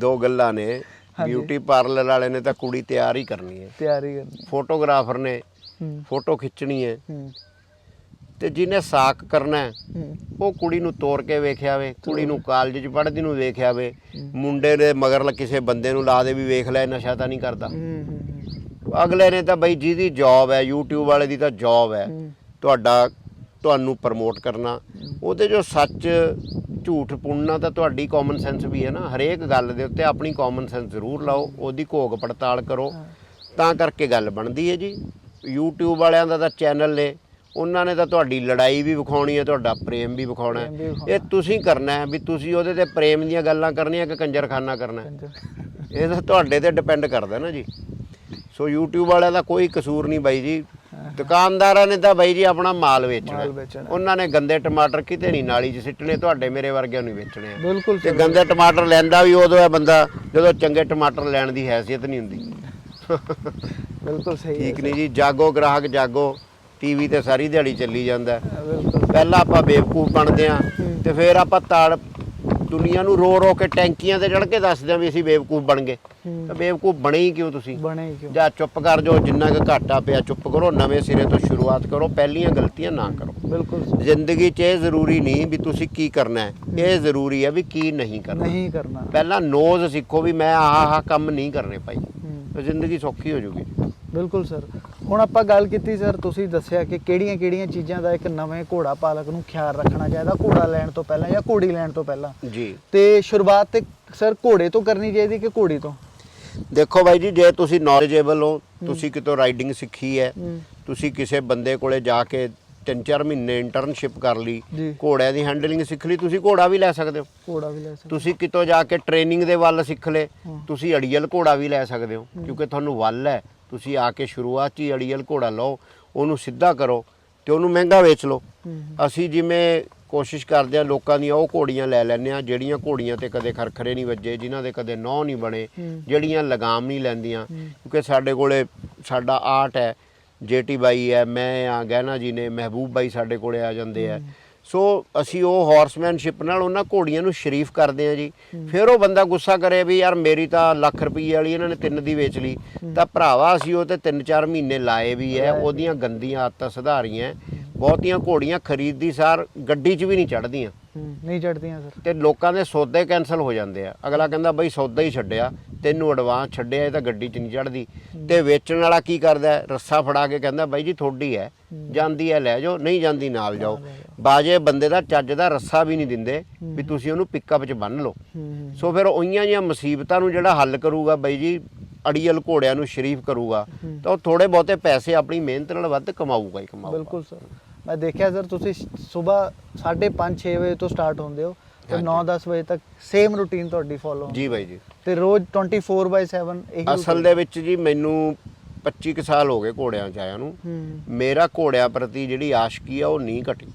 ਦੋ ਗੱਲਾਂ ਨੇ। ਬਿਊਟੀ ਪਾਰਲਰ ਵਾਲੇ ਨੇ ਤਾਂ ਕੁੜੀ ਤਿਆਰ ਹੀ ਕਰਨੀ ਹੈ। ਤਿਆਰੀ ਕਰਨੀ ਫੋਟੋਗ੍ਰਾਫਰ ਨੇ ਫੋਟੋ ਖਿੱਚਣੀ ਹੈ। ਤੇ ਜਿਹਨੇ ਸਾਕ ਕਰਨਾ ਉਹ ਕੁੜੀ ਨੂੰ ਤੋੜ ਕੇ ਵੇਖਿਆ ਵੇ ਕੁੜੀ ਨੂੰ ਕਾਲਜ 'ਚ ਪੜ੍ਹਦੀ ਨੂੰ ਵੇਖਿਆ ਵੇ ਮੁੰਡੇ ਦੇ ਮਗਰ ਕਿਸੇ ਬੰਦੇ ਨੂੰ ਲਾ ਦੇ ਵੀ ਵੇਖ ਲੈ ਨਸ਼ਾ ਤਾਂ ਨਹੀਂ ਕਰਦਾ। ਅਗਲੇ ਨੇ ਤਾਂ ਬਈ ਜਿਹਦੀ ਜੌਬ ਹੈ YouTube ਵਾਲੇ ਦੀ ਤਾਂ ਜੌਬ ਹੂੰ। ਤੁਹਾਡਾ ਤੁਹਾਨੂੰ ਪ੍ਰਮੋਟ ਕਰਨਾ। ਉਹਦੇ ਜੋ ਸੱਚ ਝੂਠ ਪੁੰਨਾ ਤਾਂ ਤੁਹਾਡੀ ਕਾਮਨ ਸੈਂਸ ਵੀ ਹੈ ਨਾ। ਹਰੇਕ ਗੱਲ ਦੇ ਉੱਤੇ ਆਪਣੀ ਕਾਮਨ ਸੈਂਸ ਜ਼ਰੂਰ ਲਾਓ ਉਹਦੀ ਘੋਗ ਪੜਤਾਲ ਕਰੋ। ਤਾਂ ਕਰਕੇ ਗੱਲ ਬਣਦੀ ਹੈ ਜੀ। YouTube ਵਾਲਿਆਂ ਦਾ ਤਾਂ ਚੈਨਲ ਨੇ ਉਹਨਾਂ ਨੇ ਤਾਂ ਤੁਹਾਡੀ ਲੜਾਈ ਵੀ ਵਿਖਾਉਣੀ ਹੈ ਤੁਹਾਡਾ ਪ੍ਰੇਮ ਵੀ ਵਿਖਾਉਣਾ ਹੈ। ਇਹ ਤੁਸੀਂ ਕਰਨਾ ਹੈ ਵੀ ਤੁਸੀਂ ਉਹਦੇ ਤੇ ਪ੍ਰੇਮ ਦੀਆਂ ਗੱਲਾਂ ਕਰਨੀਆਂ ਕਿ ਕੰਜਰਖਾਨਾ ਕਰਨਾ ਹੈ। ਇਹ ਤਾਂ ਤੁਹਾਡੇ ਤੇ ਡਿਪੈਂਡ ਕਰਦਾ ਨਾ ਜੀ। ਸੋ YouTube ਵਾਲਿਆਂ ਦਾ ਕੋਈ ਕਸੂਰ ਨਹੀਂ ਬਾਈ ਜੀ। ਦੁਕਾਨਦਾਰਾਂ ਨੇ ਤਾਂ ਬਾਈ ਜੀ ਆਪਣਾ ਮਾਲ ਵੇਚਣਾ। ਮਾਲ ਵੇਚਣਾ। ਉਹਨਾਂ ਨੇ ਗੰਦੇ ਟਮਾਟਰ ਕਿਤੇ ਨਹੀਂ ਨਾਲੀ 'ਚ ਸਿੱਟਣੇ ਤੁਹਾਡੇ ਮੇਰੇ ਵਰਗਿਆਂ ਨੂੰ ਹੀ ਵੇਚਣੇ ਆ। ਬਿਲਕੁਲ ਤੇ ਗੰਦੇ ਟਮਾਟਰ ਲੈਂਦਾ ਵੀ ਉਦੋਂ ਹੈ ਬੰਦਾ ਜਦੋਂ ਚੰਗੇ ਟਮਾਟਰ ਲੈਣ ਦੀ ਹੈਸੀਅਤ ਨਹੀਂ ਹੁੰਦੀ। ਬਿਲਕੁਲ ਸਹੀ ਹੈ ਠੀਕ ਨਹੀਂ ਜੀ ਜਾਗੋ ਗ੍ਰਾਹਕ ਜਾਗੋ ਟੀਵੀ ਤੇ ਸਾਰੀ ਦਿਹਾੜੀ ਚੱਲੀ ਜਾਂਦਾ। ਹੈ। ਬਿਲਕੁਲ ਪਹਿਲਾਂ ਆਪਾਂ ਬੇਵਕੂਫ ਬਣਦੇ ਆ ਤੇ ਫਿਰ ਆਪਾਂ ਤਾੜ ਦੁਨੀਆ ਨੂੰ ਰੋ ਰੋ ਕੇ ਟੈਂਕੀਆਂ ਤੇ ਚੜ ਕੇ ਦੱਸਦੇ ਆ ਵੀ ਅਸੀਂ ਬੇਵਕੂਫ ਬਣ ਗਏ। ਤਾਂ ਬੇਵਕੂਫ ਬਣੇ ਹੀ ਕਿਉਂ ਤੁਸੀਂ? ਬਣੇ ਹੀ ਕਿਉਂ? ਜਾਂ ਚੁੱਪ ਕਰ ਜਾਓ ਜਿੰਨਾ ਕੁ ਘਾਟਾ ਪਿਆ ਚੁੱਪ ਕਰੋ ਨਵੇਂ ਸਿਰੇ ਤੋਂ ਸ਼ੁਰੂਆਤ ਕਰੋ ਪਹਿਲੀਆਂ ਗਲਤੀਆਂ ਨਾ ਕਰੋ। ਬਿਲਕੁਲ। ਜ਼ਿੰਦਗੀ 'ਚ ਇਹ ਜ਼ਰੂਰੀ ਨਹੀਂ ਵੀ ਤੁਸੀਂ ਕੀ ਕਰਨਾ ਹੈ। ਇਹ ਜ਼ਰੂਰੀ ਹੈ ਵੀ ਕੀ ਨਹੀਂ ਕਰਨਾ। ਨਹੀਂ ਕਰਨਾ। ਪਹਿਲਾਂ ਨੋਜ਼ ਸਿੱਖੋ ਵੀ ਮੈਂ ਆਹ ਆਹ ਕੰਮ ਨਹੀਂ ਕਰਨੇ ਭਾਈ। ਹੂੰ। ਤਾਂ ਜ਼ਿੰਦਗੀ ਸੌਖੀ ਹੋ ਜਾਊਗੀ ਬਿਲਕੁਲ ਸਰ। ਹੁਣ ਆਪਾਂ ਗੱਲ ਕੀਤੀ ਸਰ ਤੁਸੀਂ ਦੱਸਿਆ ਕਿ ਕਿਹੜੀਆਂ-ਕਿਹੜੀਆਂ ਚੀਜ਼ਾਂ ਦਾ ਇੱਕ ਨਵੇਂ ਘੋੜਾ ਪਾਲਕ ਨੂੰ ਖਿਆਲ ਰੱਖਣਾ ਚਾਹੀਦਾ ਘੋੜਾ ਲੈਣ ਤੋਂ ਪਹਿਲਾਂ ਜਾਂ ਘੋੜੀ ਲੈਣ ਤੋਂ ਪਹਿਲਾਂ? ਜੀ। ਤੇ ਸ਼ੁਰੂਆਤ ਤੇ ਸਰ ਘੋੜੇ ਤੋਂ ਕਰਨੀ ਚਾਹੀਦੀ ਕਿ ਘੋੜੀ ਤੋਂ? ਦੇਖੋ ਬਾਈ ਜੀ ਜੇ ਤੁਸੀਂ ਨੌਲੇਜੇਬਲ ਹੋ ਤੁਸੀਂ ਕਿਤੋਂ ਰਾਈਡਿੰਗ ਸਿੱਖੀ ਹੈ ਤੁਸੀਂ ਕਿਸੇ ਬੰਦੇ ਕੋਲੇ ਜਾ ਕੇ 3-4 ਮਹੀਨੇ ਇੰਟਰਨਸ਼ਿਪ ਕਰ ਲਈ। ਘੋੜਿਆਂ ਦੀ ਹੈਂਡਲਿੰਗ ਸਿੱਖ ਲਈ ਤੁਸੀਂ ਘੋੜਾ ਵੀ ਲੈ ਸਕਦੇ ਹੋ। ਘੋੜਾ ਵੀ ਲੈ ਸਕਦੇ ਤੁਸੀਂ ਕਿਤੋਂ ਜਾ ਕੇ ਟ੍ਰੇਨਿੰਗ ਦੇ ਵੱਲ ਸਿੱਖ ਲੇ। ਤੁਸੀਂ ਅੜੀਅਲ ਘੋੜਾ ਵੀ ਲੈ ਸਕਦੇ ਹੋ। ਕਿਉਂਕਿ ਤੁਹਾਨੂੰ ਵੱਲ ਹੈ। ਤੁਸੀਂ ਆ ਕੇ ਸ਼ੁਰੂਆਤ ਹੀ ਅੜੀਅਲ ਘੋੜਾ ਲਓ ਉਹਨੂੰ ਸਿੱਧਾ ਕਰੋ ਤੇ ਉਹਨੂੰ ਮਹਿੰਗਾ ਵੇਚ ਲਓ। ਅਸੀਂ ਜਿਵੇਂ ਕੋਸ਼ਿਸ਼ ਕਰਦੇ ਆ ਲੋਕਾਂ ਦੀਆਂ ਉਹ ਘੋੜੀਆਂ ਲੈ ਲੈਂਦੇ ਆ ਜਿਹੜੀਆਂ ਘੋੜੀਆਂ ਤੇ ਕਦੇ ਖਰਖਰੇ ਨਹੀਂ ਵੱਜੇ ਜਿਨ੍ਹਾਂ ਦੇ ਕਦੇ ਨੌ ਨਹੀਂ ਬਣੇ। ਜਿਹੜੀਆਂ ਲਗਾਮ ਨਹੀਂ ਲੈਂਦੀਆਂ। ਕਿਉਂਕਿ ਸਾਡੇ ਕੋਲੇ ਸਾਡਾ ਆਰਟ ਹੈ ਜੇਟੀ ਬਾਈ ਹੈ ਮੈਂ ਆ ਗਹਿਣਾ ਜੀ ਨੇ ਮਹਿਬੂਬ ਬਾਈ ਸਾਡੇ ਕੋਲੇ ਆ ਜਾਂਦੇ ਆ। ਸੋ ਅਸੀਂ ਉਹ ਹਾਰਸਮੈਨਸ਼ਿਪ ਨਾਲ ਉਹਨਾਂ ਘੋੜੀਆਂ ਨੂੰ ਸ਼ਰੀਫ ਕਰਦੇ ਆ ਜੀ। ਫਿਰ ਉਹ ਬੰਦਾ ਗੁੱਸਾ ਕਰੇ ਵੀ ਯਾਰ ਮੇਰੀ ਤਾਂ ਲੱਖ ਰੁਪਏ ਵਾਲੀ ਇਹਨਾਂ ਨੇ ਤਿੰਨ ਦੀ ਵੇਚ ਲਈ। ਤਾਂ ਭਰਾਵਾ ਅਸੀਂ ਉਹ ਤੇ 3-4 ਮਹੀਨੇ ਲਾਏ ਵੀ ਐ ਉਹਦੀਆਂ ਗੰਦੀਆਂ ਆਦਤਾਂ ਸੁਧਾਰੀਆਂ। ਬਹੁਤੀਆਂ ਘੋੜੀਆਂ ਖਰੀਦਦੀ ਸਾਰ ਗੱਡੀ 'ਚ ਵੀ ਨਹੀਂ ਚੜਦੀਆਂ ਨਹੀਂ ਚੜਦੀਆਂ ਸਰ। ਤੇ ਲੋਕਾਂ ਦੇ ਸੌਦੇ ਕੈਨਸਲ ਹੋ ਜਾਂਦੇ ਆ। ਅਗਲਾ ਕਹਿੰਦਾ ਬਈ ਸੌਦਾ ਹੀ ਛੱਡਿਆ ਤੈਨੂੰ ਐਡਵਾਂਸ ਛੱਡਿਆ ਇਹ ਤਾਂ ਗੱਡੀ 'ਚ ਨਹੀਂ ਚੜਦੀ ਤੇ ਵੇਚਣ ਵਾਲਾ ਕੀ ਕਰਦਾ? ਰੱਸਾ ਫੜਾ ਕੇ ਕਹਿੰਦਾ ਬਾਈ ਜੀ ਤੁਹਾਡੀ ਹੈ ਜਾਂਦੀ ਹੈ ਲੈ ਜਾਓ ਨਹੀਂ ਜਾਂਦੀ ਨਾਲ ਜਾਓ। ਬਾਜੇ ਬੰਦੇ ਦਾ ਚੱਜ ਦਾ ਰੱਸਾ ਵੀ ਨਹੀਂ ਦਿੰਦੇ ਵੀ ਤੁਸੀਂ ਉਹਨੂੰ ਪਿਕਅਪ 'ਚ ਬੰਨ ਲਓ। ਸੋ ਫਿਰ ਉਈਆਂ ਜੀਆਂ ਮੁਸੀਬਤਾਂ ਨੂੰ ਜਿਹੜਾ ਹੱਲ ਕਰੂਗਾ ਬਾਈ ਜੀ ਅੜੀਅਲ ਘੋੜਿਆਂ ਨੂੰ ਸ਼ਰੀਫ ਕਰੂਗਾ ਤਾਂ ਉਹ ਥੋੜੇ ਬਹੁਤੇ ਪੈਸੇ ਆਪਣੀ ਮਿਹਨਤ ਨਾਲ ਵੱਧ ਕਮਾਊਗਾ ਹੀ ਕਮਾਊਗਾ। ਬਿਲਕੁਲ ਸਰ। ਮੈਂ ਦੇਖਿਆ ਸਰ ਤੁਸੀਂ ਸਵੇਰ 5:30 6 ਵਜੇ ਤੋਂ ਸਟਾਰਟ ਹੁੰਦੇ ਹੋ ਤੇ ਹਾਂਜੀ। 9-10 ਵਜੇ ਤੱਕ ਸੇਮ ਰੂਟੀਨ ਤੁਹਾਡੀ ਫੋਲੋ ਜੀ ਬਾਈ ਜੀ। ਤੇ ਰੋਜ਼ 24/7 ਇਹੀ ਅਸਲ ਦੇ ਵਿੱਚ ਜੀ ਮੈਨੂੰ 25 ਕੁ ਸਾਲ ਹੋ ਗਏ ਘੋੜਿਆਂ 'ਚ ਆਇਆ ਨੂੰ। ਮੇਰਾ ਘੋੜਿਆਂ ਪ੍ਰਤੀ ਜਿਹੜੀ ਆਸ਼ਕੀ ਆ ਉਹ ਨਹੀਂ ਘਟੀ।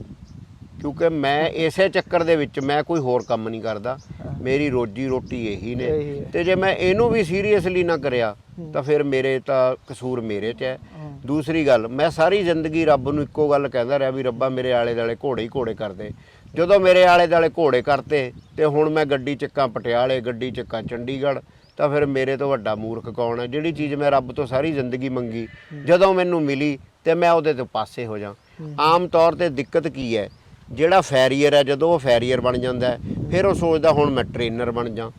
ਕਿਉਂਕਿ ਮੈਂ ਇਸੇ ਚੱਕਰ ਦੇ ਵਿੱਚ ਮੈਂ ਕੋਈ ਹੋਰ ਕੰਮ ਨਹੀਂ ਕਰਦਾ। ਮੇਰੀ ਰੋਜੀ ਰੋਟੀ ਇਹੀ ਨੇ। ਇਹੀ ਹੈ। ਤੇ ਜੇ ਮੈਂ ਇਹਨੂੰ ਵੀ ਸੀਰੀਅਸਲੀ ਨਾ ਕਰਿਆ ਤਾਂ ਫਿਰ ਮੇਰੇ ਤਾਂ ਕਸੂਰ ਮੇਰੇ 'ਚ ਹੈ। ਹਾਂ। ਦੂਸਰੀ ਗੱਲ ਮੈਂ ਸਾਰੀ ਜ਼ਿੰਦਗੀ ਰੱਬ ਨੂੰ ਇੱਕੋ ਗੱਲ ਕਹਿੰਦਾ ਰਿਹਾ ਵੀ ਰੱਬਾ ਮੇਰੇ ਆਲੇ ਦਾਲੇ ਘੋੜੇ ਹੀ ਘੋੜੇ ਕਰਦੇ। ਜਦੋਂ ਮੇਰੇ ਆਲੇ ਦਾਲੇ ਘੋੜੇ ਕਰਤੇ ਤੇ ਹੁਣ ਮੈਂ ਗੱਡੀ ਚੱਕਾਂ ਪਟਿਆਲੇ ਗੱਡੀ ਚੱਕਾਂ ਚੰਡੀਗੜ੍ਹ ਤਾਂ ਫਿਰ ਮੇਰੇ ਤੋਂ ਵੱਡਾ ਮੂਰਖ ਕੌਣ ਹੈ? ਜਿਹੜੀ ਚੀਜ਼ ਮੈਂ ਰੱਬ ਤੋਂ ਸਾਰੀ ਜ਼ਿੰਦਗੀ ਮੰਗੀ ਜਦੋਂ ਮੈਨੂੰ ਮਿਲੀ ਤੇ ਮੈਂ ਉਹਦੇ ਤੋਂ ਪਾਸੇ ਹੋ ਜਾ। ਆਮ ਤੌਰ ਤੇ ਦਿੱਕਤ ਕੀ ਹੈ? ਜਿਹੜਾ ਫੈਰੀਅਰ ਹੈ ਜਦੋਂ ਉਹ ਫੈਰੀਅਰ ਬਣ ਜਾਂਦਾ ਫਿਰ ਉਹ ਸੋਚਦਾ ਹੁਣ ਮੈਂ ਟ੍ਰੇਨਰ ਬਣ ਜਾ।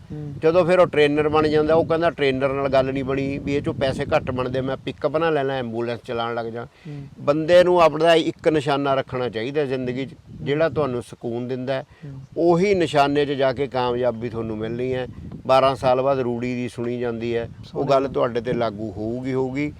ਜਦੋਂ ਫਿਰ ਉਹ ਟ੍ਰੇਨਰ ਬਣ ਜਾਂਦਾ ਉਹ ਕਹਿੰਦਾ ਟ੍ਰੇਨਰ ਨਾਲ ਗੱਲ ਨਹੀਂ ਬਣੀ ਵੀ ਇਹ ਚੋਂ ਪੈਸੇ ਘੱਟ ਬਣਦੇ ਮੈਂ ਪਿਕਅਪ ਨਾ ਲੈ ਲਾਂ ਐਂਬੂਲੈਂਸ ਚਲਾਉਣ ਲੱਗ ਜਾ। ਬੰਦੇ ਨੂੰ ਆਪਣਾ ਇੱਕ ਨਿਸ਼ਾਨਾ ਰੱਖਣਾ ਚਾਹੀਦਾ ਜ਼ਿੰਦਗੀ 'ਚ ਜਿਹੜਾ ਤੁਹਾਨੂੰ ਸਕੂਨ ਦਿੰਦਾ। ਉਹੀ ਨਿਸ਼ਾਨੇ 'ਚ ਜਾ ਕੇ ਕਾਮਯਾਬੀ ਤੁਹਾਨੂੰ ਮਿਲਣੀ ਹੈ। 12 ਸਾਲ ਬਾਅਦ ਰੂੜੀ ਦੀ ਸੁਣੀ ਜਾਂਦੀ ਹੈ। ਉਹ ਗੱਲ ਤੁਹਾਡੇ ਤੇ ਲਾਗੂ ਹੋਊਗੀ ਹੋਊਗੀ।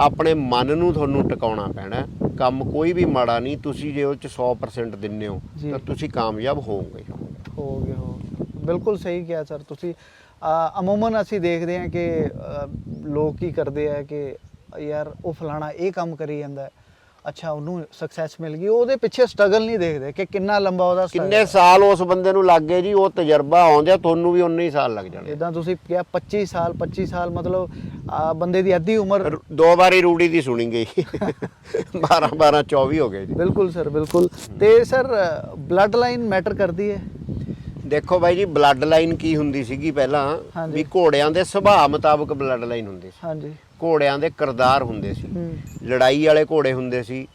ਆਪਣੇ ਮਨ ਨੂੰ ਤੁਹਾਨੂੰ ਟਿਕਾਉਣਾ ਪੈਣਾ। ਕੰਮ ਕੋਈ ਵੀ ਮਾੜਾ ਨਹੀਂ ਤੁਸੀਂ ਜੇ ਉਹ 'ਚ 100% ਦਿੰਦੇ ਹੋ। ਤਾਂ ਤੁਸੀਂ ਕਾਮਯਾਬ ਹੋਵੋਗੇ ਹੀ ਹੋਵੋਗੇ। ਹੋ। ਬਿਲਕੁਲ ਸਹੀ ਕਿਹਾ ਸਰ ਤੁਸੀਂ ਅਮੂਮਨ ਅਸੀਂ ਦੇਖਦੇ ਹਾਂ ਕਿ ਲੋਕ ਕੀ ਕਰਦੇ ਆ ਕਿ ਯਾਰ ਉਹ ਫਲਾਣਾ ਇਹ ਕੰਮ ਕਰੀ ਜਾਂਦਾ ਹੈ। ਅੱਛਾ ਉਹਨੂੰ ਸਕਸੈਸ ਮਿਲ ਗਈ। ਉਹਦੇ ਪਿੱਛੇ ਸਟਰਗਲ ਨਹੀਂ ਦੇਖਦੇ ਕਿ ਕਿੰਨਾ ਲੰਬਾ ਉਹਦਾ ਕਿੰਨੇ ਸਾਲ ਉਸ ਬੰਦੇ ਨੂੰ ਲੱਗ ਗਏ ਜੀ ਉਹ ਤਜਰਬਾ ਆਉਂਦਿਆ ਤੁਹਾਨੂੰ ਵੀ ਉਨੇ ਹੀ ਸਾਲ ਲੱਗ ਜਾਣੇ ਇਦਾਂ ਤੁਸੀਂ ਕਿਹਾ 25 ਸਾਲ 25 ਸਾਲ ਮਤਲਬ ਬੰਦੇ ਦੀ ਅੱਧੀ ਉਮਰ। ਰ- ਦੋ ਵਾਰੀ ਰੂੜੀ ਦੀ ਸੁਣੀ ਗਈ। 12 12 24 ਹੋ ਗਏ ਜੀ। ਬਿਲਕੁਲ ਸਰ ਬਿਲਕੁਲ। ਤੇ ਸਰ ਬਲੱਡ ਲਾਈਨ ਮੈਟਰ ਕਰਦੀ ਹੈ? ਦੇਖੋ ਬਾਈ ਜੀ ਬਲੱਡ ਲਾਈਨ ਕੀ ਹੁੰਦੀ ਸੀਗੀ ਪਹਿਲਾਂ ਹਾਂਜੀ। ਵੀ ਘੋੜਿਆਂ ਦੇ ਸੁਭਾਅ ਮੁਤਾਬਕ ਬਲੱਡ ਲਾਈਨ ਹੁੰਦੀ ਸੀ। ਹਾਂਜੀ। ਘੋੜਿਆਂ ਦੇ ਕਿਰਦਾਰ ਹੁੰਦੇ ਸੀ। ਲੜਾਈ ਵਾਲੇ ਘੋੜੇ ਹੁੰਦੇ ਸੀ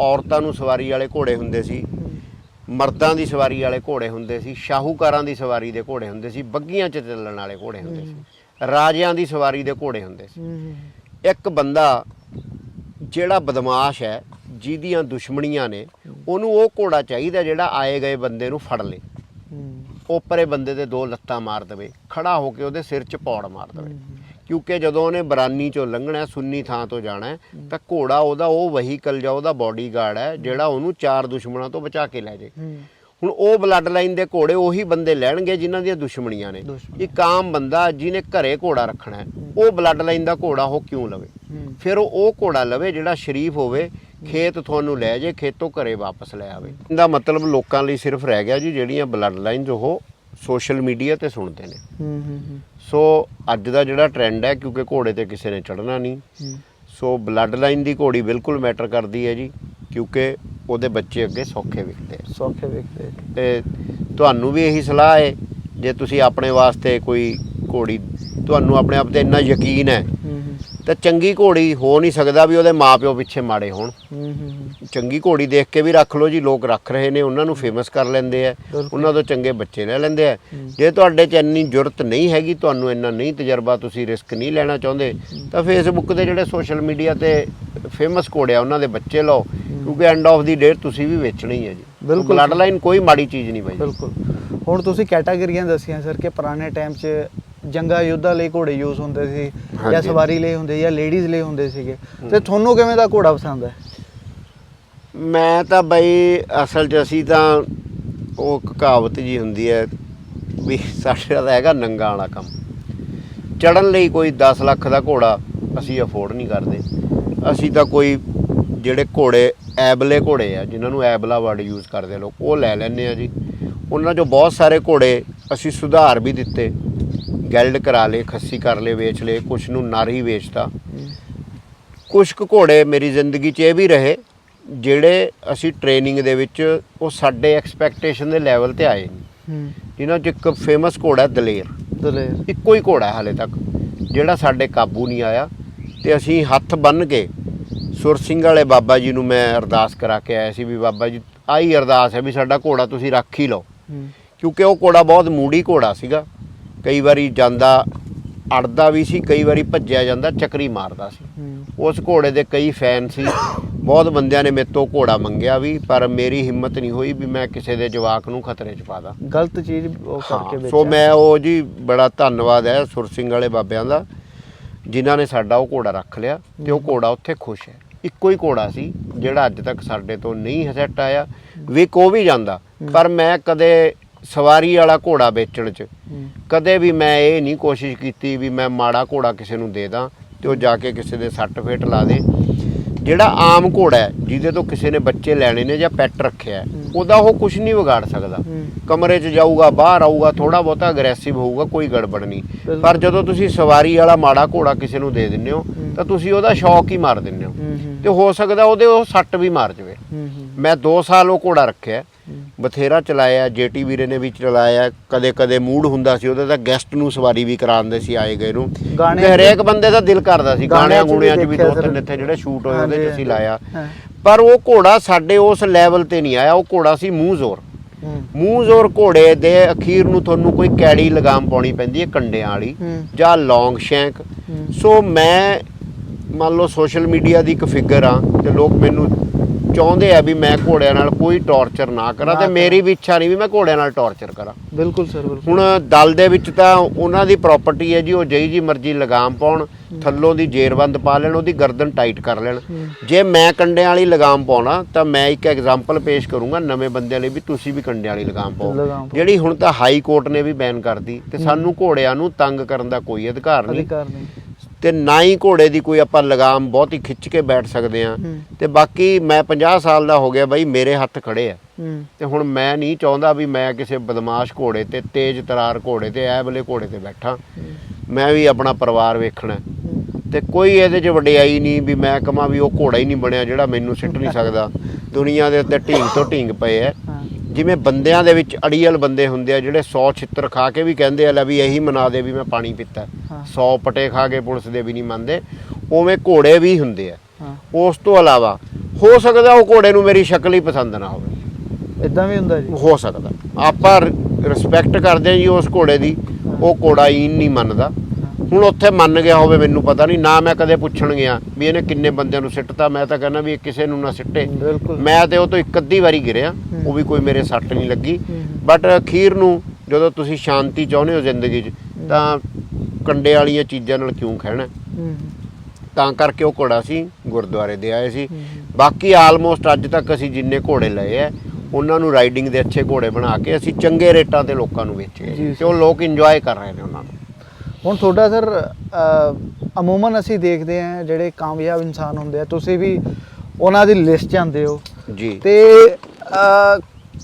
ਔਰਤਾਂ ਨੂੰ ਸਵਾਰੀ ਵਾਲੇ ਘੋੜੇ ਹੁੰਦੇ ਸੀ ਮਰਦਾਂ ਦੀ ਸਵਾਰੀ ਵਾਲੇ ਘੋੜੇ ਹੁੰਦੇ ਸੀ ਸ਼ਾਹੂਕਾਰਾਂ ਦੀ ਸਵਾਰੀ ਦੇ ਘੋੜੇ ਹੁੰਦੇ ਸੀ ਬੱਗੀਆਂ 'ਚ ਚੱਲਣ ਵਾਲੇ ਘੋੜੇ ਹੁੰਦੇ ਸੀ ਰਾਜਿਆਂ ਦੀ ਸਵਾਰੀ ਦੇ ਘੋੜੇ ਹੁੰਦੇ ਸੀ। ਇੱਕ ਬੰਦਾ ਜਿਹੜਾ ਬਦਮਾਸ਼ ਹੈ ਜਿਹਦੀਆਂ ਦੁਸ਼ਮਣੀਆਂ ਨੇ ਉਹਨੂੰ ਉਹ ਘੋੜਾ ਚਾਹੀਦਾ ਜਿਹੜਾ ਆਏ ਗਏ ਬੰਦੇ ਨੂੰ ਫੜ ਲੇ। ਉੱਪਰੇ ਬੰਦੇ ਦੇ ਦੋ ਲੱਤਾਂ ਮਾਰ ਦੇਵੇ ਖੜਾ ਹੋ ਕੇ ਉਹਦੇ ਸਿਰ 'ਚ ਪੌੜ ਮਾਰ ਦੇਵੇ। ਕਿਉਂਕਿ ਜਦੋਂ ਉਹਨੇ ਬਰਾਨੀ ਚੋਂ ਲੰਘਣਾ ਸੁੰਨੀ ਥਾਂ ਤੋਂ ਜਾਣਾ ਤਾਂ ਘੋੜਾ ਉਹਦਾ ਉਹ ਵਹੀਕਲ ਜਾਂ ਉਹਦਾ ਬਾਡੀਗਾਰਡ ਹੈ ਜਿਹੜਾ ਉਹਨੂੰ ਚਾਰ ਦੁਸ਼ਮਣਾਂ ਤੋਂ ਬਚਾ ਕੇ ਲੈ ਹੂੰ। ਹੁਣ ਉਹ ਬਲੱਡ ਲਾਈਨ ਦੇ ਘੋੜੇ ਉਹੀ ਬੰਦੇ ਲੈਣਗੇ ਜਿਨ੍ਹਾਂ ਦੀਆਂ ਦੁਸ਼ਮਣੀਆਂ ਨੇ। ਇੱਕ ਆਮ ਬੰਦਾ ਜਿਹਨੇ ਘਰੇ ਘੋੜਾ ਰੱਖਣਾ ਹੈ ਉਹ ਬਲੱਡ ਲਾਈਨ ਦਾ ਘੋੜਾ ਉਹ ਕਿਉਂ ਲਵੇ? ਫਿਰ ਉਹ ਉਹ ਘੋੜਾ ਲਵੇ ਜਿਹੜਾ ਸ਼ਰੀਫ ਹੋਵੇ ਖੇਤ ਤੁਹਾਨੂੰ ਲੈ ਜੇ ਖੇਤੋਂ ਘਰੇ ਵਾਪਸ ਲੈ ਆਵੇ। ਇਹਦਾ ਮਤਲਬ ਲੋਕਾਂ ਲਈ ਸਿਰਫ ਰਹਿ ਗਿਆ ਜੀ ਜਿਹੜੀਆਂ ਬਲੱਡ ਲਾਈਨਸ ਉਹ ਸੋਸ਼ਲ ਮੀਡੀਆ ਤੇ ਸੁਣਦੇ ਨੇ। ਹੂੰ ਹੂੰ। ਸੋ ਅੱਜ ਦਾ ਜਿਹੜਾ ਟ੍ਰੈਂਡ ਹੈ ਕਿਉਂਕਿ ਘੋੜੇ ਤੇ ਕਿਸੇ ਨੇ ਚੜਨਾ ਨਹੀਂ। ਸੋ ਬਲੱਡ ਲਾਈਨ ਦੀ ਘੋੜੀ ਬਿਲਕੁਲ ਮੈਟਰ ਕਰਦੀ ਹੈ ਜੀ ਕਿਉਂਕਿ ਉਹਦੇ ਬੱਚੇ ਅੱਗੇ ਸੌਖੇ ਵਿਕਦੇ ਸੌਖੇ ਵੇਖਦੇ ਤੇ ਤੁਹਾਨੂੰ ਵੀ ਇਹੀ ਸਲਾਹ ਹੈ ਜੇ ਤੁਸੀਂ ਆਪਣੇ ਵਾਸਤੇ ਕੋਈ ਘੋੜੀ ਤੁਹਾਨੂੰ ਆਪਣੇ ਆਪ ਤੇ ਇੰਨਾ ਯਕੀਨ ਹੂੰ। ਤਾਂ ਚੰਗੀ ਘੋੜੀ ਹੋ ਨਹੀਂ ਸਕਦਾ ਵੀ ਉਹਦੇ ਮਾਪਿਓ ਪਿੱਛੇ ਮਾੜੇ ਹੋਣ। ਚੰਗੀ ਘੋੜੀ ਦੇਖ ਕੇ ਵੀ ਰੱਖ ਲਓ ਜੀ ਲੋਕ ਰੱਖ ਰਹੇ ਨੇ ਉਹਨਾਂ ਨੂੰ ਫੇਮਸ ਕਰ ਲੈਂਦੇ ਆ। ਉਹਨਾਂ ਤੋਂ ਚੰਗੇ ਬੱਚੇ ਲੈ ਲੈਂਦੇ ਆ। ਜੇ ਤੁਹਾਡੇ 'ਚ ਇੰਨੀ ਜੁਰਤ ਨਹੀਂ ਹੈਗੀ ਤੁਹਾਨੂੰ ਇੰਨਾ ਨਹੀਂ ਤਜਰਬਾ ਤੁਸੀਂ ਰਿਸਕ ਨਹੀਂ ਲੈਣਾ ਚਾਹੁੰਦੇ ਤਾਂ ਫੇਸਬੁੱਕ ਤੇ ਜਿਹੜੇ ਸੋਸ਼ਲ ਮੀਡੀਆ ਤੇ ਫੇਮਸ ਘੋੜੇ ਆ ਉਹਨਾਂ ਦੇ ਬੱਚੇ ਲਓ। ਕਿਉਂਕਿ ਐਂਡ ਆਫ ਦੀ ਡੇ ਤੁਸੀਂ ਵੀ ਵੇਚਣਾ ਹੀ ਹੈ ਜੀ। ਬਿਲਕੁਲ। ਬਲੱਡ ਲਾਈਨ ਕੋਈ ਮਾੜੀ ਚੀਜ਼ ਨਹੀਂ ਬਾਈ ਬਿਲਕੁਲ। ਹੁਣ ਤੁਸੀਂ ਕੈਟਾਗਰੀਆਂ ਦੱਸੀਆਂ ਸਰ ਕਿ ਪੁਰਾਣੇ ਟਾਈਮ 'ਚ ਜੰਗਾ ਯੁੱਧਾ ਲਈ ਘੋੜੇ ਯੂਜ਼ ਹੁੰਦੇ ਸੀ ਜਾਂ ਹਾਂਜੀ। ਸਵਾਰੀ ਲਈ ਹੁੰਦੇ ਜਾਂ ਲੇਡੀਜ਼ ਲਈ ਹੁੰਦੇ ਸੀਗੇ। ਤੇ ਤੁਹਾਨੂੰ ਕਿਵੇਂ ਦਾ ਘੋੜਾ ਪਸੰਦ ਹੈ? ਮੈਂ ਤਾਂ ਬਈ ਅਸਲ 'ਚ ਅਸੀਂ ਤਾਂ ਉਹ ਇੱਕ ਕਹਾਵਤ ਜੀ ਹੁੰਦੀ ਹੈ ਵੀ ਸਾਡੇ ਦਾ ਹੈਗਾ ਨੰਗਾ ਵਾਲਾ ਕੰਮ। ਚੜਨ ਲਈ ਕੋਈ 10 ਲੱਖ ਦਾ ਘੋੜਾ ਅਸੀਂ ਅਫੋਰਡ ਨਹੀਂ ਕਰਦੇ। ਅਸੀਂ ਤਾਂ ਕੋਈ ਜਿਹੜੇ ਘੋੜੇ ਐਬਲੇ ਘੋੜੇ ਆ ਜਿਨ੍ਹਾਂ ਨੂੰ ਐਬਲਾ ਵਰਡ ਯੂਜ਼ ਕਰਦੇ ਲੋਕ ਉਹ ਲੈ ਲੈਂਦੇ ਆ ਜੀ। ਉਹਨਾਂ 'ਚੋਂ ਬਹੁਤ ਸਾਰੇ ਘੋੜੇ ਅਸੀਂ ਸੁਧਾਰ ਵੀ ਦਿੱਤੇ। ਗੈਲਡ ਕਰਾ ਲਏ ਖੱਸੀ ਕਰ ਲਏ ਵੇਚ ਲਏ ਕੁਛ ਨੂੰ ਨਰ ਵੇਚਤਾ। ਕੁਝ ਕੁ ਘੋੜੇ ਮੇਰੀ ਜ਼ਿੰਦਗੀ 'ਚ ਇਹ ਵੀ ਰਹੇ ਜਿਹੜੇ ਅਸੀਂ ਟ੍ਰੇਨਿੰਗ ਦੇ ਵਿੱਚ ਉਹ ਸਾਡੇ ਐਕਸਪੈਕਟੇਸ਼ਨ ਦੇ ਲੈਵਲ ਤੇ ਆਏ ਨਹੀਂ ਹੂੰ। ਜਿਨ੍ਹਾਂ 'ਚ ਇੱਕ ਫੇਮਸ ਘੋੜਾ ਦਲੇਰ। ਦਲੇਰ। ਇੱਕੋ ਹੀ ਘੋੜਾ ਹਾਲੇ ਤੱਕ ਜਿਹੜਾ ਸਾਡੇ ਕਾਬੂ ਨਹੀਂ ਆਇਆ। ਤੇ ਅਸੀਂ ਹੱਥ ਬੰਨ ਕੇ ਸੁਰ ਸਿੰਘ ਵਾਲੇ ਬਾਬਾ ਜੀ ਨੂੰ ਮੈਂ ਅਰਦਾਸ ਕਰਾ ਕੇ ਆਇਆ ਸੀ ਵੀ ਬਾਬਾ ਜੀ ਆਹੀ ਅਰਦਾਸ ਹੈ ਵੀ ਸਾਡਾ ਘੋੜਾ ਤੁਸੀਂ ਰੱਖ ਹੀ ਲਓ। ਕਿਉਂਕਿ ਉਹ ਘੋੜਾ ਬਹੁਤ ਮੂੜੀ ਘੋੜਾ ਸੀਗਾ। ਕਈ ਵਾਰੀ ਜਾਂਦਾ ਅੜਦਾ ਵੀ ਸੀ ਕਈ ਵਾਰੀ ਭੱਜਿਆ ਜਾਂਦਾ ਚੱਕਰੀ ਮਾਰਦਾ ਸੀ। ਉਸ ਘੋੜੇ ਦੇ ਕਈ ਫੈਨ ਸੀ। ਬਹੁਤ ਬੰਦਿਆਂ ਨੇ ਮੇਰੇ ਤੋਂ ਘੋੜਾ ਮੰਗਿਆ ਵੀ ਪਰ ਮੇਰੀ ਹਿੰਮਤ ਨਹੀਂ ਹੋਈ ਵੀ ਮੈਂ ਕਿਸੇ ਦੇ ਜਵਾਕ ਨੂੰ ਖਤਰੇ 'ਚ ਪਾ ਦਾਂ। ਗਲਤ ਚੀਜ਼ ਉਹ ਕਰਕੇ ਵੇਚਿਆ। ਸੋ ਮੈਂ ਉਹ ਜੀ ਬੜਾ ਧੰਨਵਾਦ ਹੈ ਸੁਰ ਸਿੰਘ ਵਾਲੇ ਬਾਬਿਆਂ ਦਾ ਜਿਨ੍ਹਾਂ ਨੇ ਸਾਡਾ ਉਹ ਘੋੜਾ ਰੱਖ ਲਿਆ ਤੇ ਉਹ ਘੋੜਾ ਉੱਥੇ ਖੁਸ਼ ਹੈ। ਇੱਕੋ ਹੀ ਘੋੜਾ ਸੀ ਜਿਹੜਾ ਅੱਜ ਤੱਕ ਸਾਡੇ ਤੋਂ ਨਹੀਂ ਹਸਟ ਆਇਆ। ਵਿਕ ਉਹ ਵੀ ਜਾਂਦਾ ਪਰ ਮੈਂ ਕਦੇ ਸਵਾਰੀ ਵਾਲਾ ਘੋੜਾ ਵੇਚਣ 'ਚ। ਕਦੇ ਵੀ ਮੈਂ ਇਹ ਨਹੀਂ ਕੋਸ਼ਿਸ਼ ਕੀਤੀ ਵੀ ਮੈਂ ਮਾੜਾ ਘੋੜਾ ਕਿਸੇ ਨੂੰ ਦੇ ਦਾਂ ਤੇ ਉਹ ਜਾ ਕੇ ਕਿਸੇ ਦੇ ਸੱਟ ਫੇਟ ਲਾ ਦੇ। ਜਿਹੜਾ ਆਮ ਘੋੜਾ ਹੈ ਜਿਹਦੇ ਤੋਂ ਕਿਸੇ ਨੇ ਬੱਚੇ ਲੈਣੇ ਨੇ ਜਾਂ ਪੈਟ ਰੱਖਿਆ ਹੈ, ਉਹਦਾ ਉਹ ਕੁਝ ਨਹੀਂ ਵਿਗਾੜ ਸਕਦਾ। ਕਮਰੇ 'ਚ ਜਾਊਗਾ ਬਾਹਰ ਆਊਗਾ ਥੋੜਾ ਬਹੁਤਾ ਅਗਰੈਸਿਵ ਹੋਊਗਾ ਕੋਈ ਗੜਬੜ ਨਹੀਂ। ਪਰ ਜਦੋਂ ਤੁਸੀਂ ਸਵਾਰੀ ਵਾਲਾ ਮਾੜਾ ਘੋੜਾ ਕਿਸੇ ਨੂੰ ਦੇ ਦਿੰਦੇ ਹੋ। ਤਾਂ ਤੁਸੀਂ ਉਹਦਾ ਸ਼ੌਕ ਹੀ ਮਾਰ ਦਿੰਦੇ ਹੋ। ਤੇ ਹੋ ਸਕਦਾ ਉਹਦੇ ਉਹ ਸੱਟ ਵੀ ਮਾਰ ਜਾਵੇ। ਮੈਂ 2 ਸਾਲ ਉਹ ਘੋੜਾ ਰੱਖਿਆ। ਬਥੇਰਾ ਚਲਾਇਆ ਜੇਟੀ ਵੀਰੇ ਨੇ ਵੀ ਚਲਾਇਆ ਕਦੇ ਕਦੇ ਮੂਡ ਹੁੰਦਾ ਸੀ ਉਹਦੇ ਤਾਂ ਗੈਸਟ ਨੂੰ ਸਵਾਰੀ ਵੀ ਕਰਾਉਂਦੇ ਸੀ ਆਏ ਗਏ ਨੂੰ ਗਾਣੇ ਤੇ ਹਰੇਕ ਬੰਦੇ ਦਾ ਦਿਲ ਕਰਦਾ ਸੀ ਗਾਣਿਆਂ ਗਾਣਿਆਂ 'ਚ ਵੀ ਦੋ ਤਿੰਨ। ਇੱਥੇ ਜਿਹੜੇ ਸ਼ੂਟ ਹੋਏ ਉਹਦੇ 'ਚ ਅਸੀਂ ਲਾਇਆ। ਪਰ ਉਹ ਘੋੜਾ ਸਾਡੇ ਉਸ ਲੈਵਲ ਤੇ ਨਹੀਂ ਆਇਆ ਉਹ ਘੋੜਾ ਸੀ ਮੂੰਹ ਜ਼ੋਰ ਮੂੰਹ ਜ਼ੋਰ ਘੋੜੇ ਦੇ ਅਖੀਰ ਨੂੰ ਤੁਹਾਨੂੰ ਕੋਈ ਕੈੜੀ ਲਗਾਮ ਪਾਉਣੀ ਪੈਂਦੀ ਹੈ ਕੰਡਿਆਂ ਵਾਲੀ ਜਾਂ ਲੌਂਗ ਸ਼ੈਂਕ। ਸੋ ਮੈਂ ਮੰਨ ਲਓ ਸੋਸ਼ਲ ਮੀਡੀਆ ਦੀ ਇੱਕ ਫਿਗਰ ਆ ਤੇ ਲੋਕ ਮੈਨੂੰ ਚਾਹੁੰਦੇ ਆ ਵੀ ਮੈਂ ਘੋੜਿਆਂ ਨਾਲ ਕੋਈ ਟੌਰਚਰ ਨਾ ਕਰਾਂ ਤੇ। ਮੇਰੀ ਵੀ ਇੱਛਾ ਨਹੀਂ ਵੀ ਮੈਂ ਘੋੜਿਆਂ ਨਾਲ ਟੌਰਚਰ ਕਰਾਂ। ਬਿਲਕੁਲ ਸਰ ਬਿਲਕੁਲ। ਹੁਣ ਦਲ ਦੇ ਵਿੱਚ ਤਾਂ ਉਹਨਾਂ ਦੀ ਪ੍ਰਾਪਰਟੀ ਹੈ ਜੀ ਉਹ ਜਈ ਜੀ ਮਰਜ਼ੀ ਲਗਾਮ ਪਾਉਣ ਥੱਲੋਂ ਦੀ ਜੇਰਬੰਦ ਪਾ ਲੈਣ ਉਹਦੀ ਗਰਦਨ ਟਾਈਟ ਕਰ ਲੈਣ। ਜੇ ਮੈਂ ਕੰਡਿਆਂ ਵਾਲੀ ਲਗਾਮ ਪਾਉਣਾ ਤਾਂ ਮੈਂ ਇੱਕ ਐਗਜ਼ਾਮਪਲ ਪੇਸ਼ ਕਰੂੰਗਾ ਨਵੇਂ ਬੰਦਿਆਂ ਲਈ ਵੀ ਤੁਸੀਂ ਵੀ ਕੰਡਿਆਂ ਵਾਲੀ ਲਗਾਮ ਪਾਓ। ਜਿਹੜੀ ਹੁਣ ਤਾਂ ਹਾਈ ਕੋਰਟ ਨੇ ਵੀ ਬੈਨ ਕਰਤੀ ਤੇ ਸਾਨੂੰ ਘੋੜਿਆਂ ਨੂੰ ਤੰਗ ਕਰਨ ਦਾ ਕੋਈ ਅਧਿਕਾਰ ਨਹੀਂ। ਅਧਿਕਾਰ ਨਹੀਂ। ਤੇ ਨਾ ਹੀ ਘੋੜੇ ਦੀ ਕੋਈ ਆਪਾਂ ਲਗਾਮ ਬਹੁਤੀ ਖਿੱਚ ਕੇ ਬੈਠ ਸਕਦੇ ਆ ਹੂੰ। ਤੇ ਬਾਕੀ ਮੈਂ 50 ਸਾਲ ਦਾ ਹੋ ਗਿਆ ਬਾਈ ਮੇਰੇ ਹੱਥ ਖੜੇ ਆ। ਹੂੰ। ਤੇ ਹੁਣ ਮੈਂ ਨਹੀਂ ਚਾਹੁੰਦਾ ਵੀ ਮੈਂ ਕਿਸੇ ਬਦਮਾਸ਼ ਘੋੜੇ ਤੇ ਤੇਜ਼ ਤਰਾਰ ਘੋੜੇ ਤੇ ਐਬਲੇ ਘੋੜੇ ਤੇ ਬੈਠਾ। ਮੈਂ ਵੀ ਆਪਣਾ ਪਰਿਵਾਰ ਵੇਖਣਾ। ਹੈ। ਹੂੰ। ਤੇ ਕੋਈ ਇਹਦੇ 'ਚ ਵਡਿਆਈ ਨਹੀਂ ਵੀ ਮੈਂ ਕਹਾਂ ਵੀ ਉਹ ਘੋੜਾ ਹੀ ਨਹੀਂ ਬਣਿਆ ਜਿਹੜਾ ਮੈਨੂੰ ਸਿੱਟ ਨਹੀਂ [laughs] ਸਕਦਾ। ਦੁਨੀਆ ਦੇ ਉੱਤੇ ਢੀਂਗ ਤੋਂ ਢੀਂਗ ਪਏ ਐ। ਹਾਂ। ਜਿਵੇਂ ਬੰਦਿਆਂ ਦੇ ਵਿੱਚ ਅੜੀਅਲ ਬੰਦੇ ਹੁੰਦੇ ਆ ਜਿਹੜੇ 100 ਛਿੱਤਰ ਖਾ ਕੇ ਵੀ ਕਹਿੰਦੇ ਆ ਲੈ ਵੀ ਇਹੀ ਮਨਾ ਦੇ ਵੀ ਮੈਂ ਪਾਣੀ ਪੀਤਾ। ਹਾਂ। 100 ਪਟੇ ਖਾ ਕੇ ਪੁਲਿਸ ਦੇ ਵੀ ਨਹੀਂ ਮੰਨਦੇ। ਉਵੇਂ ਘੋੜੇ ਵੀ ਹੁੰਦੇ ਆ। ਉਸ ਤੋਂ ਇਲਾਵਾ ਹੋ ਸਕਦਾ ਉਹ ਘੋੜੇ ਨੂੰ ਮੇਰੀ ਸ਼ਕਲ ਹੀ ਪਸੰਦ ਨਾ ਹੋਵੇ। ਇਦਾਂ ਵੀ ਹੁੰਦਾ ਜੀ? ਹੋ ਸਕਦਾ। ਆਪਾਂ ਰਿਸਪੈਕਟ ਕਰਦੇ ਹਾਂ ਜੀ ਉਸ ਘੋੜੇ ਦੀ। ਉਹ ਘੋੜਾ ਹੀ ਨਹੀਂ ਮੰਨਦਾ। ਹੁਣ ਉੱਥੇ ਮੰਨ ਗਿਆ ਹੋਵੇ ਮੈਨੂੰ ਪਤਾ ਨਹੀਂ ਨਾ ਮੈਂ ਕਦੇ ਪੁੱਛਣ ਗਿਆ ਵੀ ਇਹਨੇ ਕਿੰਨੇ ਬੰਦਿਆਂ ਨੂੰ ਸਿੱਟਤਾ। ਮੈਂ ਤਾਂ ਕਹਿੰਦਾ ਵੀ ਇਹ ਕਿਸੇ ਨੂੰ ਨਾ ਸਿੱਟੇ। ਬਿਲਕੁਲ। ਮੈਂ ਤੇ ਉਹ ਤੋਂ ਇੱਕ ਅੱਧੀ ਵਾਰੀ ਗਿਰਿਆ ਉਹ ਵੀ ਕੋਈ ਮੇਰੇ ਸੱਟ ਨਹੀਂ ਲੱਗੀ। ਬਟ ਅਖੀਰ ਨੂੰ ਜਦੋਂ ਤੁਸੀਂ ਸ਼ਾਂਤੀ ਚਾਹੁੰਦੇ ਹੋ ਜ਼ਿੰਦਗੀ 'ਚ ਤਾਂ ਕੰਡੇ ਵਾਲੀਆਂ ਚੀਜ਼ਾਂ ਨਾਲ ਕਿਉਂ ਖਹਿਣਾ? ਤਾਂ ਕਰਕੇ ਉਹ ਘੋੜਾ ਸੀ ਗੁਰਦੁਆਰੇ ਦੇ ਆਏ ਸੀ। ਬਾਕੀ ਆਲਮੋਸਟ ਅੱਜ ਤੱਕ ਅਸੀਂ ਜਿੰਨੇ ਘੋੜੇ ਲਏ ਆ ਉਹਨਾਂ ਨੂੰ ਰਾਈਡਿੰਗ ਦੇ ਅੱਛੇ ਘੋੜੇ ਬਣਾ ਕੇ ਅਸੀਂ ਚੰਗੇ ਰੇਟਾਂ ਤੇ ਲੋਕਾਂ ਨੂੰ ਵੇਚੇ ਤੇ ਉਹ ਲੋਕ ਇੰਜੋਏ ਕਰ ਰਹੇ ਨੇ ਉਹਨਾਂ ਨੂੰ। ਹੁਣ ਤੁਹਾਡਾ ਸਰ ਅਮੂਮਨ ਅਸੀਂ ਦੇਖਦੇ ਹਾਂ ਜਿਹੜੇ ਕਾਮਯਾਬ ਇਨਸਾਨ ਹੁੰਦੇ ਆ। ਤੁਸੀਂ ਵੀ ਉਹਨਾਂ ਦੀ ਲਿਸਟ ਜਾਂਦੇ ਹੋ। ਜੀ। ਤੇ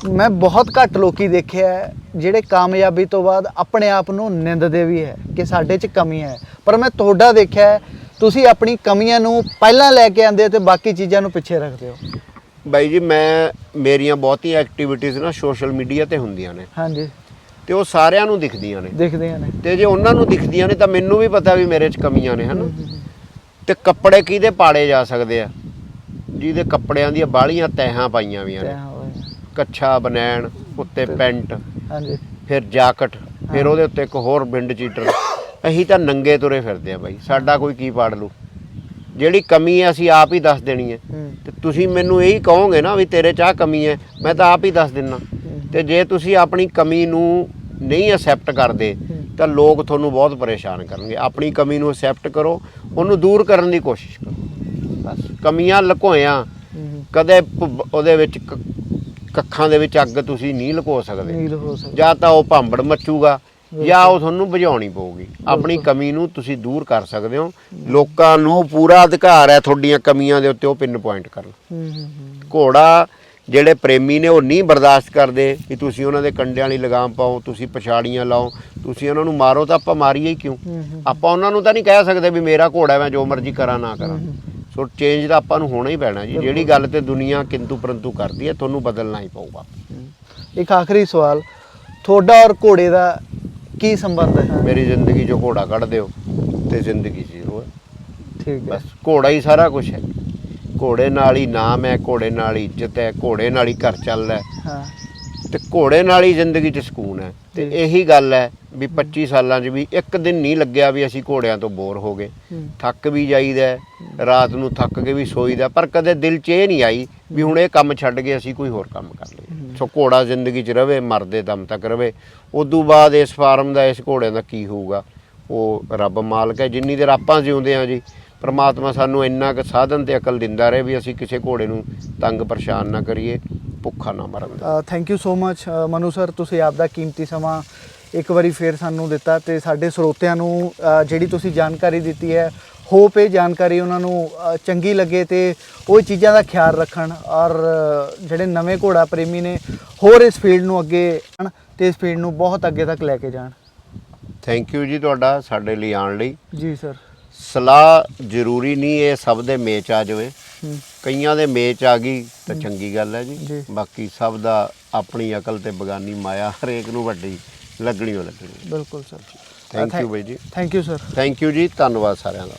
ਮੈਂ ਬਹੁਤ ਘੱਟ ਲੋਕੀ ਦੇਖਿਆ ਹੈ ਜਿਹੜੇ ਕਾਮਯਾਬੀ ਤੋਂ ਬਾਅਦ ਆਪਣੇ ਆਪ ਨੂੰ ਨਿੰਦਦੇ ਵੀ ਹੈ ਕਿ ਸਾਡੇ 'ਚ ਕਮੀ ਹੈ। ਪਰ ਮੈਂ ਤੁਹਾਡਾ ਦੇਖਿਆ ਹੈ, ਤੁਸੀਂ ਆਪਣੀ ਕਮੀਆਂ ਨੂੰ ਪਹਿਲਾਂ ਲੈ ਕੇ ਆਉਂਦੇ ਹੋ ਤੇ ਬਾਕੀ ਚੀਜ਼ਾਂ ਨੂੰ ਪਿੱਛੇ ਰੱਖਦੇ ਹੋ। ਬਾਈ ਜੀ ਮੈਂ ਮੇਰੀਆਂ ਬਹੁਤੀਆਂ ਐਕਟੀਵਿਟੀਆਂ ਨਾ ਸੋਸ਼ਲ ਮੀਡੀਆ ਤੇ ਹੁੰਦੀਆਂ ਨੇ। ਹਾਂਜੀ। ਤੇ ਉਹ ਸਾਰਿਆਂ ਨੂੰ ਦਿਖਦੀਆਂ ਨੇ। ਦਿਖਦੀਆਂ ਨੇ। ਤੇ ਜੇ ਉਹਨਾਂ ਨੂੰ ਦਿਖਦੀਆਂ ਨੇ ਤਾਂ ਮੈਨੂੰ ਵੀ ਪਤਾ ਵੀ ਮੇਰੇ 'ਚ ਕਮੀਆਂ ਨੇ ਹਨ? ਤੇ ਕੱਪੜੇ ਕਿਹਦੇ ਪਾੜੇ ਜਾ ਸਕਦੇ ਆ? ਜਿਹਦੇ ਕੱਪੜਿਆਂ ਦੀਆਂ ਬਾਹਲੀਆਂ ਤੈਹਾਂ ਪਾਈਆਂ ਵੀਆਂ ਨੇ। ਕੱਛਾ ਬਨੈਣ ਉੱਤੇ ਪੈਂਟ ਹਾਂਜੀ। ਫਿਰ ਜਾਕਟ ਫਿਰ ਉਹਦੇ ਉੱਤੇ ਇੱਕ ਹੋਰ ਬਿੰਡ ਚੀਟਰ। ਅਸੀਂ ਤਾਂ ਨੰਗੇ ਤੁਰੇ ਫਿਰਦੇ ਆ ਬਾਈ। ਸਾਡਾ ਕੋਈ ਕੀ ਪਾੜ ਲੂ? ਜਿਹੜੀ ਕਮੀ ਹੈ ਅਸੀਂ ਆਪ ਹੀ ਦੱਸ ਦੇਣੀ ਹੈ। ਤੇ ਤੁਸੀਂ ਮੈਨੂੰ ਇਹੀ ਕਹੋਗੇ ਨਾ ਵੀ ਤੇਰੇ 'ਚ ਆਹ ਕਮੀ ਹੈ ਮੈਂ ਤਾਂ ਆਪ ਹੀ ਦੱਸ ਦਿੰਨਾ। ਤੇ ਜੇ ਤੁਸੀਂ ਆਪਣੀ ਕਮੀ ਨੂੰ ਨਹੀਂ ਅਸੈਪਟ ਕਰਦੇ ਤਾਂ ਲੋਕ ਤੁਹਾਨੂੰ ਬਹੁਤ ਪਰੇਸ਼ਾਨ ਕਰਨਗੇ। ਆਪਣੀ ਕਮੀ ਨੂੰ ਅਸੈਪਟ ਕਰੋ ਉਹਨੂੰ ਦੂਰ ਕਰਨ ਦੀ ਕੋਸ਼ਿਸ਼ ਕਰੋ। ਬਸ ਕਮੀਆਂ ਲੁਕੋਇਆਂ ਕਦੇ ਉਹਦੇ ਵਿੱਚ ਕੱਖਾਂ ਦੇ ਵਿੱਚ ਅੱਗ ਤੁਸੀਂ ਨਹੀਂ ਲੁਕੋ ਸਕਦੇ। ਜਾਂ ਤਾਂ ਉਹ ਭਾਂਬੜ ਮੱਚੂਗਾ ਜਾਂ ਉਹ ਤੁਹਾਨੂੰ ਬੁਝਾਉਣੀ ਪਊਗੀ। ਆਪਣੀ ਕਮੀ ਨੂੰ ਤੁਸੀਂ ਦੂਰ ਕਰ ਸਕਦੇ ਹੋ। ਲੋਕਾਂ ਨੂੰ ਪੂਰਾ ਅਧਿਕਾਰ ਹੈ ਤੁਹਾਡੀਆਂ ਕਮੀਆਂ ਦੇ ਉੱਤੇ ਉਹ ਪਿੰਨ ਪੁਆਇੰਟ ਕਰਨ। ਘੋੜਾ ਜਿਹੜੇ ਪ੍ਰੇਮੀ ਨੇ ਉਹ ਨਹੀਂ ਬਰਦਾਸ਼ਤ ਕਰਦੇ ਕਿ ਤੁਸੀਂ ਉਹਨਾਂ ਦੇ ਕੰਡਿਆਂ ਵਾਲੀ ਲਗਾਮ ਪਾਓ ਤੁਸੀਂ ਪਛਾੜੀਆਂ ਲਾਓ ਤੁਸੀਂ ਉਹਨਾਂ ਨੂੰ ਮਾਰੋ ਤਾਂ ਆਪਾਂ ਮਾਰੀਏ ਹੀ ਕਿਉਂ? ਆਪਾਂ ਉਹਨਾਂ ਨੂੰ ਤਾਂ ਨਹੀਂ ਕਹਿ ਸਕਦੇ ਵੀ ਮੇਰਾ ਘੋੜਾ ਮੈਂ ਜੋ ਮਰਜ਼ੀ ਕਰਾਂ ਨਾ ਕਰਾਂ। ਸੋ ਚੇਂਜ ਤਾਂ ਆਪਾਂ ਨੂੰ ਹੋਣਾ ਹੀ ਪੈਣਾ ਜੀ। ਜਿਹੜੀ ਗੱਲ ਤੇ ਦੁਨੀਆ ਕਿੰਤੂ ਪਰੰਤੂ ਕਰਦੀ ਹੈ ਤੁਹਾਨੂੰ ਬਦਲਣਾ ਹੀ ਪਊਗਾ। ਇੱਕ ਆਖਰੀ ਸਵਾਲ ਤੁਹਾਡਾ ਔਰ ਘੋੜੇ ਦਾ ਕੀ ਸੰਬੰਧ ਹੈ? ਮੇਰੀ ਜ਼ਿੰਦਗੀ 'ਚੋਂ ਘੋੜਾ ਕੱਢ ਦਿਓ ਤੇ ਜ਼ਿੰਦਗੀ ਜ਼ੀਰੋ ਹੈ। ਠੀਕ ਹੈ। ਬਸ ਘੋੜਾ ਹੀ ਸਾਰਾ ਕੁਝ ਹੈ। ਘੋੜੇ ਨਾਲ ਹੀ ਨਾਮ ਹੈ ਘੋੜੇ ਨਾਲ ਹੀ ਇੱਜ਼ਤ ਹੈ ਘੋੜੇ ਨਾਲ ਹੀ ਘਰ ਚੱਲਦਾ ਹੈ। ਹਾਂ। ਤੇ ਘੋੜੇ ਨਾਲ ਹੀ ਜ਼ਿੰਦਗੀ 'ਚ ਸਕੂਨ ਹੈ। ਤੇ। ਇਹੀ ਗੱਲ ਹੈ ਵੀ 25 ਸਾਲਾਂ 'ਚ ਵੀ ਇੱਕ ਦਿਨ ਨਹੀਂ ਲੱਗਿਆ ਵੀ ਅਸੀਂ ਘੋੜਿਆਂ ਤੋਂ ਬੋਰ ਹੋ ਗਏ। ਥੱਕ ਵੀ ਜਾਈਦਾ ਰਾਤ ਨੂੰ ਥੱਕ ਕੇ ਵੀ ਸੋਈਦਾ ਪਰ ਕਦੇ ਦਿਲ 'ਚ ਇਹ ਨਹੀਂ ਆਈ ਵੀ ਹੁਣ ਇਹ ਕੰਮ ਛੱਡ ਕੇ ਅਸੀਂ ਕੋਈ ਹੋਰ ਕੰਮ ਕਰ ਲਈਏ। ਸੋ ਘੋੜਾ ਜ਼ਿੰਦਗੀ 'ਚ ਰਵੇ ਮਰਦੇ ਦਮ ਤੱਕ ਰਵੇ। ਉਦੋਂ ਬਾਅਦ ਇਸ ਫਾਰਮ ਦਾ ਇਸ ਘੋੜਿਆਂ ਦਾ ਕੀ ਹੋਊਗਾ? ਉਹ ਰੱਬ ਮਾਲਕ ਹੈ ਜਿੰਨੀ ਦੇਰ ਆਪਾਂ ਜਿਉਂਦੇ ਆ ਜੀ ਪ੍ਰਮਾਤਮਾ ਸਾਨੂੰ ਇੰਨਾ ਕੁ ਸਾਧਨ ਤੇ ਅਕਲ ਦਿੰਦਾ ਰਹੇ ਵੀ ਅਸੀਂ ਕਿਸੇ ਘੋੜੇ ਨੂੰ ਤੰਗ ਪਰੇਸ਼ਾਨ ਨਾ ਕਰੀਏ ਭੁੱਖਾ ਨਾ ਮਰਨ। ਦੇ thank you so much Manu sir ਤੁਸੀਂ ਆਪ ਦਾ ਕੀਮਤੀ ਸਮਾਂ ਇੱਕ ਵਾਰੀ ਫੇਰ ਸਾਨੂੰ ਦਿੱਤਾ ਤੇ ਸਾਡੇ ਸਰੋਤਿਆਂ ਨੂੰ ਜਿਹੜੀ ਤੁਸੀਂ ਜਾਣਕਾਰੀ ਦਿੱਤੀ ਹੈ ਹੋਪ ਇਹ ਜਾਣਕਾਰੀ ਉਹਨਾਂ ਨੂੰ ਚੰਗੀ ਲੱਗੇ ਤੇ ਉਹ ਚੀਜ਼ਾਂ ਦਾ ਖਿਆਲ ਰੱਖਣ ਔਰ ਜਿਹੜੇ ਨਵੇਂ ਘੋੜਾ ਪ੍ਰੇਮੀ ਨੇ ਹੋਰ ਇਸ ਫੀਲਡ ਨੂੰ ਅੱਗੇ ਤੇ ਇਸ ਫੀਲਡ ਨੂੰ ਬਹੁਤ ਅੱਗੇ ਤੱਕ ਲੈ ਕੇ ਜਾਣ। ਥੈਂਕ ਯੂ ਜੀ ਤੁਹਾਡਾ ਸਾਡੇ ਲਈ ਆਉਣ ਲਈ। ਜੀ ਸਰ ਸਲਾਹ ਜ਼ਰੂਰੀ ਨਹੀਂ ਇਹ ਸਭ ਦੇ ਮੇਚ ਆ ਜਾਵੇ। ਹੂੰ। ਕਈਆਂ ਦੇ ਮੇਚ ਆ ਗਈ ਤਾਂ ਚੰਗੀ ਗੱਲ ਹੈ ਜੀ। ਬਾਕੀ ਸਭ ਦਾ ਆਪਣੀ ਅਕਲ ਤੇ ਬਗਾਨੀ ਮਾਇਆ ਹਰੇਕ ਨੂੰ ਵੱਡੀ ਲੱਗਣੀ ਓ ਲੱਗਣੀ। ਬਿਲਕੁਲ ਸਰ ਥੈਂਕ ਯੂ ਬਾਈ ਜੀ। Thank you sir thank you ਜੀ ਧੰਨਵਾਦ ਸਾਰਿਆਂ ਦਾ।